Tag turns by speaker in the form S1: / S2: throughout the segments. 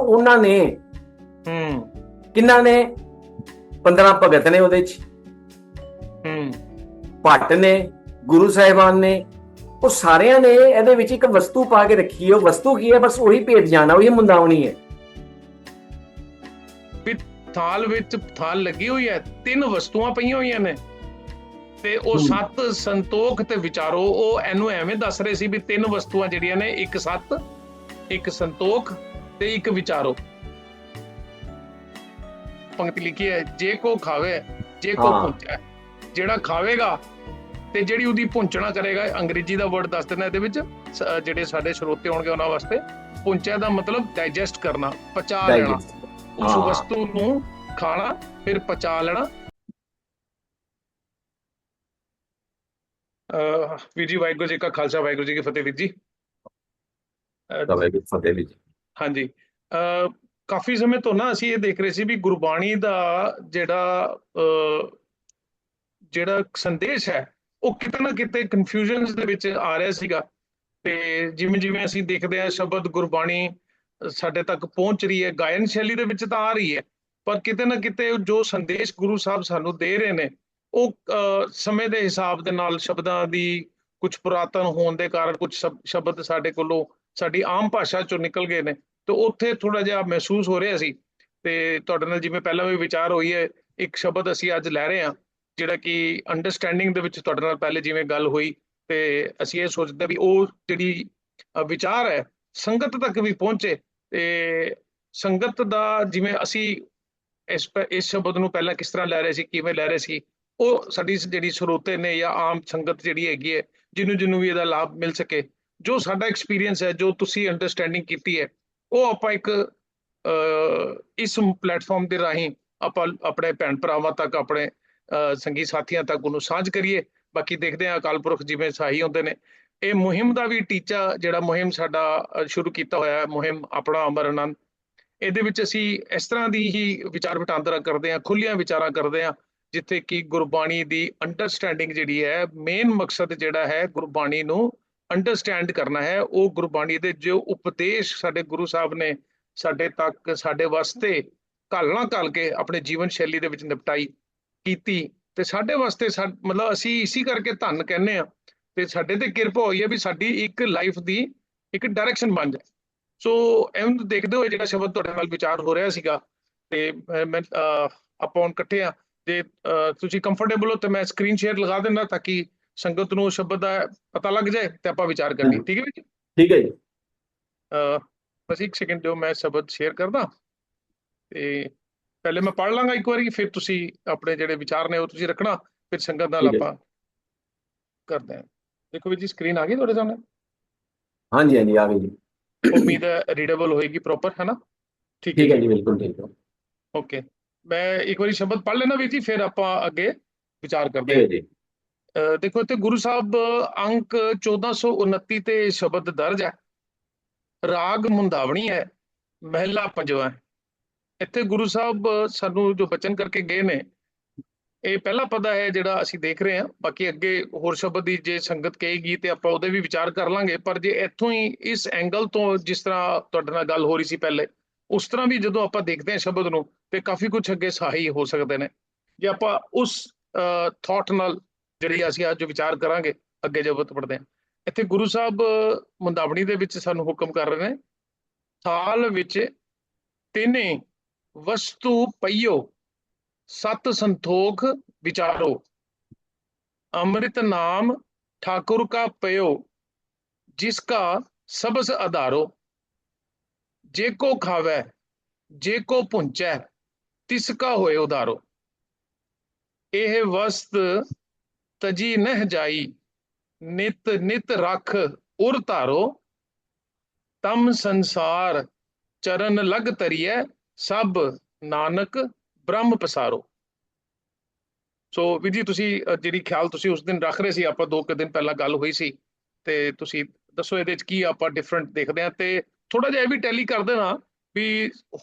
S1: ਉਹਨਾਂ ਨੇ
S2: ਹੂੰ।
S1: ਕਿੰਨਾ ਨੇ? 15 ਭਗਤ ਨੇ ਉਹਦੇ ਚ।
S2: ਹੂੰ।
S1: ਭੱਟ ਨੇ ਗੁਰੂ ਸਾਹਿਬਾਨ ਨੇ ਉਹ ਸਾਰਿਆਂ ਨੇ ਇਹਦੇ ਵਿੱਚ ਇੱਕ ਵਸਤੂ ਪਾ ਕੇ ਰੱਖੀ ਹੈ। ਉਹ ਵਸਤੂ ਕੀ ਹੈ? ਬਸ ਉਹੀ ਭੇਟ ਜਾਣਾ ਉਹੀ ਮੁੰਦਾਵਣੀ ਹੈ।
S2: ਥਾਲ ਵਿੱਚ ਥਾਲ ਲੱਗੀ ਹੋਈ ਹੈ ਤਿੰਨ ਵਸਤੂਆਂ ਪਈਆਂ ਹੋਈਆਂ ਨੇ। ਤੇ ਉਹ। ਸੱਤ ਸੰਤੋਖ ਤੇ ਵਿਚਾਰੋ ਉਹ ਇਹਨੂੰ ਐਵੇਂ ਦੱਸ ਰਹੇ ਸੀ ਵੀ ਤਿੰਨ ਵਸਤੂਆਂ ਜਿਹੜੀਆਂ ਨੇ ਇੱਕ ਸੱਤ ਇੱਕ ਸੰਤੋਖ ਤੇ ਇੱਕ ਵਿਚਾਰੋ। ਪੰਕਤੀ ਲਿਖੀ ਹੈ ਜੇ ਕੋ ਖਾਵੇ ਜੇ ਕੋ। ਪੁੰਚੈ ਜਿਹੜਾ ਖਾਵੇਗਾ ਤੇ ਜਿਹੜੀ ਉਹਦੀ ਪੁੰਚਣਾ ਕਰੇਗਾ ਅੰਗਰੇਜ਼ੀ ਦਾ ਵਰਡ ਦੱਸ ਦਿੰਦਾ ਇਹਦੇ ਵਿੱਚ। ਜਿਹੜੇ ਸਾਡੇ ਸਰੋਤੇ ਹੋਣਗੇ ਉਹਨਾਂ ਵਾਸਤੇ। ਪੁੰਚੈ ਦਾ ਮਤਲਬ ਡਾਈਜੈਸਟ ਕਰਨਾ ਪਚਾ ਲੈਣਾ। ਉਸ। ਵਸਤੂ ਨੂੰ ਖਾਣਾ ਫਿਰ ਪਚਾ ਲੈਣਾ। ਵੀਰ ਜੀ ਵਾਹਿਗੁਰੂ ਜੀ ਕਾ ਖਾਲਸਾ ਵਾਹਿਗੁਰੂ ਜੀ ਕੀ ਫਤਿਹ ਵੀਰ ਜੀ। ਅਹ
S1: ਤਵੇ ਵੀ ਫਤਿਹ ਵੀ
S2: ਹਾਂਜੀ। ਅਹ ਕਾਫੀ ਸਮੇਂ ਤੋਂ ਨਾ ਅਸੀਂ ਇਹ ਦੇਖ ਰਹੇ ਸੀ ਵੀ ਗੁਰਬਾਣੀ ਦਾ ਜਿਹੜਾ ਅਹ ਜਿਹੜਾ ਸੰਦੇਸ਼ ਹੈ, ਉਹ ਕਿਤੇ ਨਾ ਕਿਤੇ ਕਨਫਿਊਜ਼ਨਸ ਦੇ ਵਿੱਚ ਆ ਰਿਹਾ ਸੀਗਾ। ਤੇ ਜਿਵੇਂ ਜਿਵੇਂ ਅਸੀਂ ਦੇਖਦੇ ਹਾਂ ਸ਼ਬਦ ਗੁਰਬਾਣੀ ਸਾਡੇ ਤੱਕ ਪਹੁੰਚ ਰਹੀ ਹੈ, ਗਾਇਨ ਸ਼ੈਲੀ ਦੇ ਵਿੱਚ ਤਾਂ ਆ ਰਹੀ ਹੈ, ਪਰ ਕਿਤੇ ਨਾ ਕਿਤੇ ਜੋ ਸੰਦੇਸ਼ ਗੁਰੂ ਸਾਹਿਬ ਸਾਨੂੰ ਦੇ ਰਹੇ ਨੇ, ਉਹ ਸਮੇਂ ਦੇ ਹਿਸਾਬ ਦੇ ਨਾਲ ਸ਼ਬਦਾਂ ਦੀ ਕੁਝ ਪੁਰਾਤਨ ਹੋਣ ਦੇ ਕਾਰਨ ਕੁਝ ਸ਼ਬਦ ਸਾਡੇ ਕੋਲੋਂ ਸਾਡੀ ਆਮ ਭਾਸ਼ਾ ਚੋਂ ਨਿਕਲ ਗਏ ਨੇ, ਤੇ ਉੱਥੇ ਥੋੜਾ ਜਿਹਾ ਮਹਿਸੂਸ ਹੋ ਰਿਹਾ ਸੀ। ਤੇ ਤੁਹਾਡੇ ਨਾਲ ਜਿਵੇਂ ਪਹਿਲਾਂ ਵੀ ਵਿਚਾਰ ਹੋਈ ਹੈ, ਇੱਕ ਸ਼ਬਦ ਅਸੀਂ ਅੱਜ ਲੈ ਰਹੇ ਹਾਂ, ਜਿਹੜਾ ਕਿ ਅੰਡਰਸਟੈਂਡਿੰਗ ਦੇ ਵਿੱਚ ਤੁਹਾਡੇ ਨਾਲ ਪਹਿਲੇ ਜਿਵੇਂ ਗੱਲ ਹੋਈ, ਤੇ ਅਸੀਂ ਇਹ ਸੋਚਦੇ ਵੀ ਉਹ ਜਿਹੜੀ ਵਿਚਾਰ ਹੈ, ਸੰਗਤ ਤੱਕ ਵੀ ਪਹੁੰਚੇ। ਤੇ ਸੰਗਤ ਦਾ ਜਿਵੇਂ ਅਸੀਂ ਇਸ ਪ- ਇਸ ਸ਼ਬਦ ਨੂੰ ਪਹਿਲਾਂ ਕਿਸ ਤਰ੍ਹਾਂ ਲੈ ਰਹੇ ਸੀ, ਕਿਵੇਂ ਲੈ ਰਹੇ ਸੀ, ਉਹ ਸਾਡੀ ਜਿਹੜੀ ਸਰੋਤੇ ਨੇ ਜਾਂ ਆਮ ਸੰਗਤ ਜਿਹੜੀ ਹੈਗੀ ਹੈ ਜਿਹਨੂੰ ਜਿਹਨੂੰ ਵੀ ਇਹਦਾ ਲਾਭ ਮਿਲ ਸਕੇ ਜੋ ਸਾਡਾ ਐਕਸਪੀਰੀਅੰਸ ਹੈ ਜੋ ਤੁਸੀਂ ਅੰਡਰਸਟੈਂਡਿੰਗ ਕੀਤੀ ਹੈ ਉਹ ਆਪਾਂ ਇੱਕ ਇਸ ਪਲੇਟਫਾਰਮ ਦੇ ਰਾਹੀਂ ਆਪਾਂ ਆਪਣੇ ਭੈਣ ਭਰਾਵਾਂ ਤੱਕ ਆਪਣੇ ਅਹ, ਸੰਗੀ ਸਾਥੀਆਂ ਤੱਕ ਉਹਨੂੰ ਸਾਂਝ ਕਰੀਏ। ਬਾਕੀ ਦੇਖਦੇ ਹਾਂ ਅਕਾਲ ਪੁਰਖ ਜਿਵੇਂ ਸਹਾਈ ਹੁੰਦੇ ਨੇ। ਇਹ ਮੁਹਿੰਮ ਦਾ ਵੀ ਟੀਚਾ ਜਿਹੜਾ ਮੁਹਿੰਮ ਸਾਡਾ ਸ਼ੁਰੂ ਕੀਤਾ ਹੋਇਆ ਹੈ ਮੁਹਿੰਮ ਆਪਣਾ ਅਮਰ ਆਨੰਦ। ਇਹਦੇ ਵਿੱਚ ਅਸੀਂ ਇਸ ਤਰ੍ਹਾਂ ਦੀ ਹੀ ਵਿਚਾਰ ਵਟਾਂਦਰਾ ਕਰਦੇ ਹਾਂ ਖੁੱਲੀਆਂ ਵਿਚਾਰਾਂ ਕਰਦੇ ਹਾਂ ਜਿੱਥੇ ਕਿ ਗੁਰਬਾਣੀ ਦੀ ਅੰਡਰਸਟੈਂਡਿੰਗ ਜਿਹੜੀ ਹੈ ਮੇਨ ਮਕਸਦ ਜਿਹੜਾ ਹੈ ਗੁਰਬਾਣੀ ਨੂੰ ਅੰਡਰਸਟੈਂਡ ਕਰਨਾ ਹੈ, ਉਹ ਗੁਰਬਾਣੀ ਦੇ ਜੋ ਉਪਦੇਸ਼ ਸਾਡੇ ਗੁਰੂ ਸਾਹਿਬ ਨੇ ਸਾਡੇ ਤੱਕ, ਸਾਡੇ ਵਾਸਤੇ ਘਾਲਣਾ ਘਾਲ ਕੇ ਆਪਣੇ ਜੀਵਨ ਸ਼ੈਲੀ ਦੇ ਵਿੱਚ ਨਿਪਟਾਈ ਕੀਤੀ ਤੇ ਸਾਡੇ ਵਾਸਤੇ ਸਾ- ਮਤਲਬ ਅਸੀਂ ਇਸੇ ਕਰਕੇ ਧੰਨ ਕਹਿੰਦੇ ਆ ਤੇ ਸਾਡੇ ਤੇ ਕਿਰਪਾ ਹੋਈ ਹੈ ਵੀ ਸਾਡੀ ਇੱਕ ਲਾਈਫ ਦੀ ਇੱਕ ਡਾਇਰੈਕਸ਼ਨ ਬਣ ਜਾਏ। ਸੋ ਇਹਨੂੰ ਦੇਖਦੇ ਹੋਏ ਜਿਹੜਾ ਸ਼ਬਦ ਤੁਹਾਡੇ ਨਾਲ ਵਿਚਾਰ ਹੋ ਰਿਹਾ ਸੀਗਾ ਤੇ ਮੈਂ ਆਪਾਂ ਹੁਣ ਇਕੱਠੇ ਆ ਤੇ ਤੁਸੀਂ ਕੰਫਰਟੇਬਲ ਹੋ ਤਾਂ ਮੈਂ ਸਕਰੀਨ ਸ਼ੇਅਰ ਲਗਾ ਦਿੰਦਾ ਤਾਂ ਕਿ ਸੰਗਤ ਨੂੰ ਸ਼ਬਦ ਦਾ ਪਤਾ ਲੱਗ ਜਾਏ ਤੇ ਆਪਾਂ ਵਿਚਾਰ ਕਰ ਲਈਏ ਠੀਕ ਹੈ ਜੀ?
S1: ਠੀਕ ਹੈ ਜੀ।
S2: ਅਹ, ਬਸ ਇੱਕ ਸੈਕਿੰਡ ਦਿਓ ਮੈਂ ਸ਼ਬਦ ਸ਼ੇਅਰ ਕਰਦਾ ਤੇ ਪਹਿਲੇ ਮੈਂ ਪੜ੍ਹ ਲਾਂਗਾ ਇੱਕ ਵਾਰੀ ਫਿਰ ਤੁਸੀਂ ਆਪਣੇ ਜਿਹੜੇ ਵਿਚਾਰ ਨੇ ਉਹ ਤੁਸੀਂ ਰੱਖਣਾ ਫਿਰ ਸੰਗਤ ਨਾਲ। ਆਪਾਂ ਕਰਦੇ ਹਾਂ। ਦੇਖੋ ਵੀ ਜੀ ਸਕਰੀਨ ਆ ਗਈ ਤੁਹਾਡੇ ਸਾਹਮਣੇ?
S1: ਹਾਂਜੀ ਹਾਂਜੀ ਆ ਗਈ ਜੀ।
S2: ਉਮੀਦ ਹੈ ਰੀਡੇਬਲ ਹੋਏਗੀ ਪ੍ਰੋਪਰ ਹੈ ਨਾ? ਠੀਕ
S1: ਹੈ ਜੀ। ਬਿਲਕੁਲ ਠੀਕ ਹੈ।
S2: ਓਕੇ ਮੈਂ ਇੱਕ ਵਾਰੀ ਸ਼ਬਦ ਪੜ੍ਹ ਲੈਣਾ ਵੀਰ ਜੀ ਫਿਰ ਆਪਾਂ ਅੱਗੇ ਵਿਚਾਰ ਕਰਦੇ ਹਾਂ
S1: ਜੀ।
S2: ਦੇਖੋ ਇੱਥੇ ਗੁਰੂ ਸਾਹਿਬ ਅੰਕ 1429 ਤੇ ਸ਼ਬਦ ਦਰਜ ਹੈ। ਰਾਗ ਮੁੰਦਾਵਣੀ ਹੈ, ਮਹਿਲਾ ਪੰਜਵਾਂ ਇੱਥੇ ਗੁਰੂ ਸਾਹਿਬ ਸਾਨੂੰ ਜੋ ਬਚਨ ਕਰਕੇ ਗਏ ਨੇ, ਇਹ ਪਹਿਲਾ ਪਦਾ ਹੈ ਜਿਹੜਾ ਅਸੀਂ ਦੇਖ ਰਹੇ ਹਾਂ। ਬਾਕੀ ਅੱਗੇ ਹੋਰ ਸ਼ਬਦ ਦੀ ਜੇ ਸੰਗਤ ਕਹੇਗੀ ਤੇ ਆਪਾਂ ਉਹਦੇ ਵੀ ਵਿਚਾਰ ਕਰ ਲਾਂਗੇ, ਪਰ ਜੇ ਇੱਥੋਂ ਹੀ ਇਸ ਐਂਗਲ ਤੋਂ ਜਿਸ ਤਰ੍ਹਾਂ ਤੁਹਾਡੇ ਨਾਲ ਗੱਲ ਹੋ ਰਹੀ ਸੀ ਪਹਿਲੇ, ਉਸ ਤਰ੍ਹਾਂ ਵੀ ਜਦੋਂ ਆਪਾਂ ਦੇਖਦੇ ਹਾਂ ਸ਼ਬਦ ਨੂੰ, ਤੇ ਕਾਫੀ ਕੁਝ ਅੱਗੇ ਸਹਾਈ ਹੋ ਸਕਦੇ ਨੇ। ਜੇ ਆਪਾਂ ਉਸ ਥਾਟ ਨਾਲ ਜਿਹੜੀ ਅਸੀਂ ਅੱਜ ਵਿਚਾਰ ਕਰਾਂਗੇ, ਅੱਗੇ ਜਬਤ ਪੜਦੇ ਹਾਂ। ਇੱਥੇ ਗੁਰੂ ਸਾਹਿਬ ਮੁੰਦਾਵਣੀ ਦੇ ਵਿੱਚ ਸਾਨੂੰ ਹੁਕਮ ਕਰ ਰਹੇ ਨੇ ਥਾਲ ਵਿੱਚ ਤਿੰਨੇ ਵਸਤੂ ਪਈਓ, ਸਤ ਸੰਤੋਖ ਵਿਚਾਰੋ, ਅੰਮ੍ਰਿਤ ਨਾਮ ਠਾਕੁਰ ਕਾ ਪਇਓ, ਜਿਸ ਕਾ ਸਬਸ ਆਧਾਰੋ ਜੇ ਕੋ ਖਾਵੈ, ਜੇ ਕੋ ਪੁੰਚੈ ਤਿਸ ਕਾ ਹੋਏ ਉਧਾਰੋ ਇਹ ਵਸਤ ਤਜੀ ਨਹਿ ਜਾਈ ਨਿਤ ਨਿਤ ਰਖ ਉਰ ਧਾਰੋ ਤਮ ਸੰਸਾਰ ਚਰਨ ਲਗ ਤਰੀਐ ਸਭ ਨਾਨਕ ਬ੍ਰਹਮ ਪਸਾਰੋ। ਸੋ ਵੀ ਜੀ ਤੁਸੀਂ ਜਿਹੜੀ ਖਿਆਲ ਤੁਸੀਂ ਉਸ ਦਿਨ ਰੱਖ ਰਹੇ ਸੀ ਆਪਾਂ ਦੋ ਕੁ ਦਿਨ ਪਹਿਲਾਂ ਗੱਲ ਹੋਈ ਸੀ ਤੇ ਤੁਸੀਂ ਦੱਸੋ ਇਹਦੇ ਵਿੱਚ ਕੀ ਆਪਾਂ ਡਿਫਰੈਂਟ ਦੇਖਦੇ ਆ ਤੇ ਥੋੜਾ ਜਿਹਾ ਇਹ ਵੀ ਟੈਲੀ ਕਰ ਦੇਣਾ ਵੀ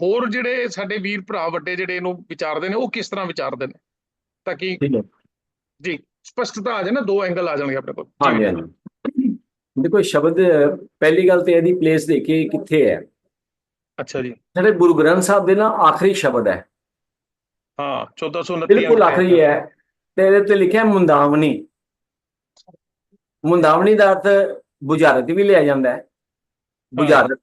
S2: ਹੋਰ ਜਿਹੜੇ ਸਾਡੇ ਵੀਰ ਭਰਾ ਵੱਡੇ ਜਿਹੜੇ ਇਹਨੂੰ ਵਿਚਾਰਦੇ ਨੇ ਉਹ ਕਿਸ ਤਰ੍ਹਾਂ ਵਿਚਾਰਦੇ ਨੇ? ਤਾਂ ਕਿ ਜੀ। ਸਪਸ਼ਟਤਾ ਆ ਜਾਏ ਨਾ ਦੋ ਐਂਗਲ ਆ ਜਾਣਗੇ ਆਪਣੇ ਕੋਲ।
S1: ਹਾਂਜੀ ਹਾਂਜੀ। ਦੇਖੋ ਸ਼ਬਦ ਪਹਿਲੀ ਗੱਲ ਤੇ ਇਹਦੀ ਪਲੇਸ ਦੇਖੀਏ ਕਿੱਥੇ ਹੈ।
S2: ਅੱਛਾ ਜੀ।
S1: ਸਾਡੇ ਗੁਰੂ ਗ੍ਰੰਥ ਸਾਹਿਬ ਦੇ ਨਾ ਆਖਰੀ ਸ਼ਬਦ ਹੈ।
S2: ਹਾਂ 1429
S1: ਬਿਲਕੁਲ ਆਖਰੀ ਹੈ। ਤੇ ਇਹਦੇ ਤੇ ਲਿਖਿਆ ਮੁੰਦਾਵਣੀ। ਮੁੰਦਾਵਣੀ ਦਾ ਅਰਥ ਬੁਝਾਰਤ ਵੀ ਲਿਆ ਜਾਂਦਾ ਹੈ। ਬੁਝਾਰਤ।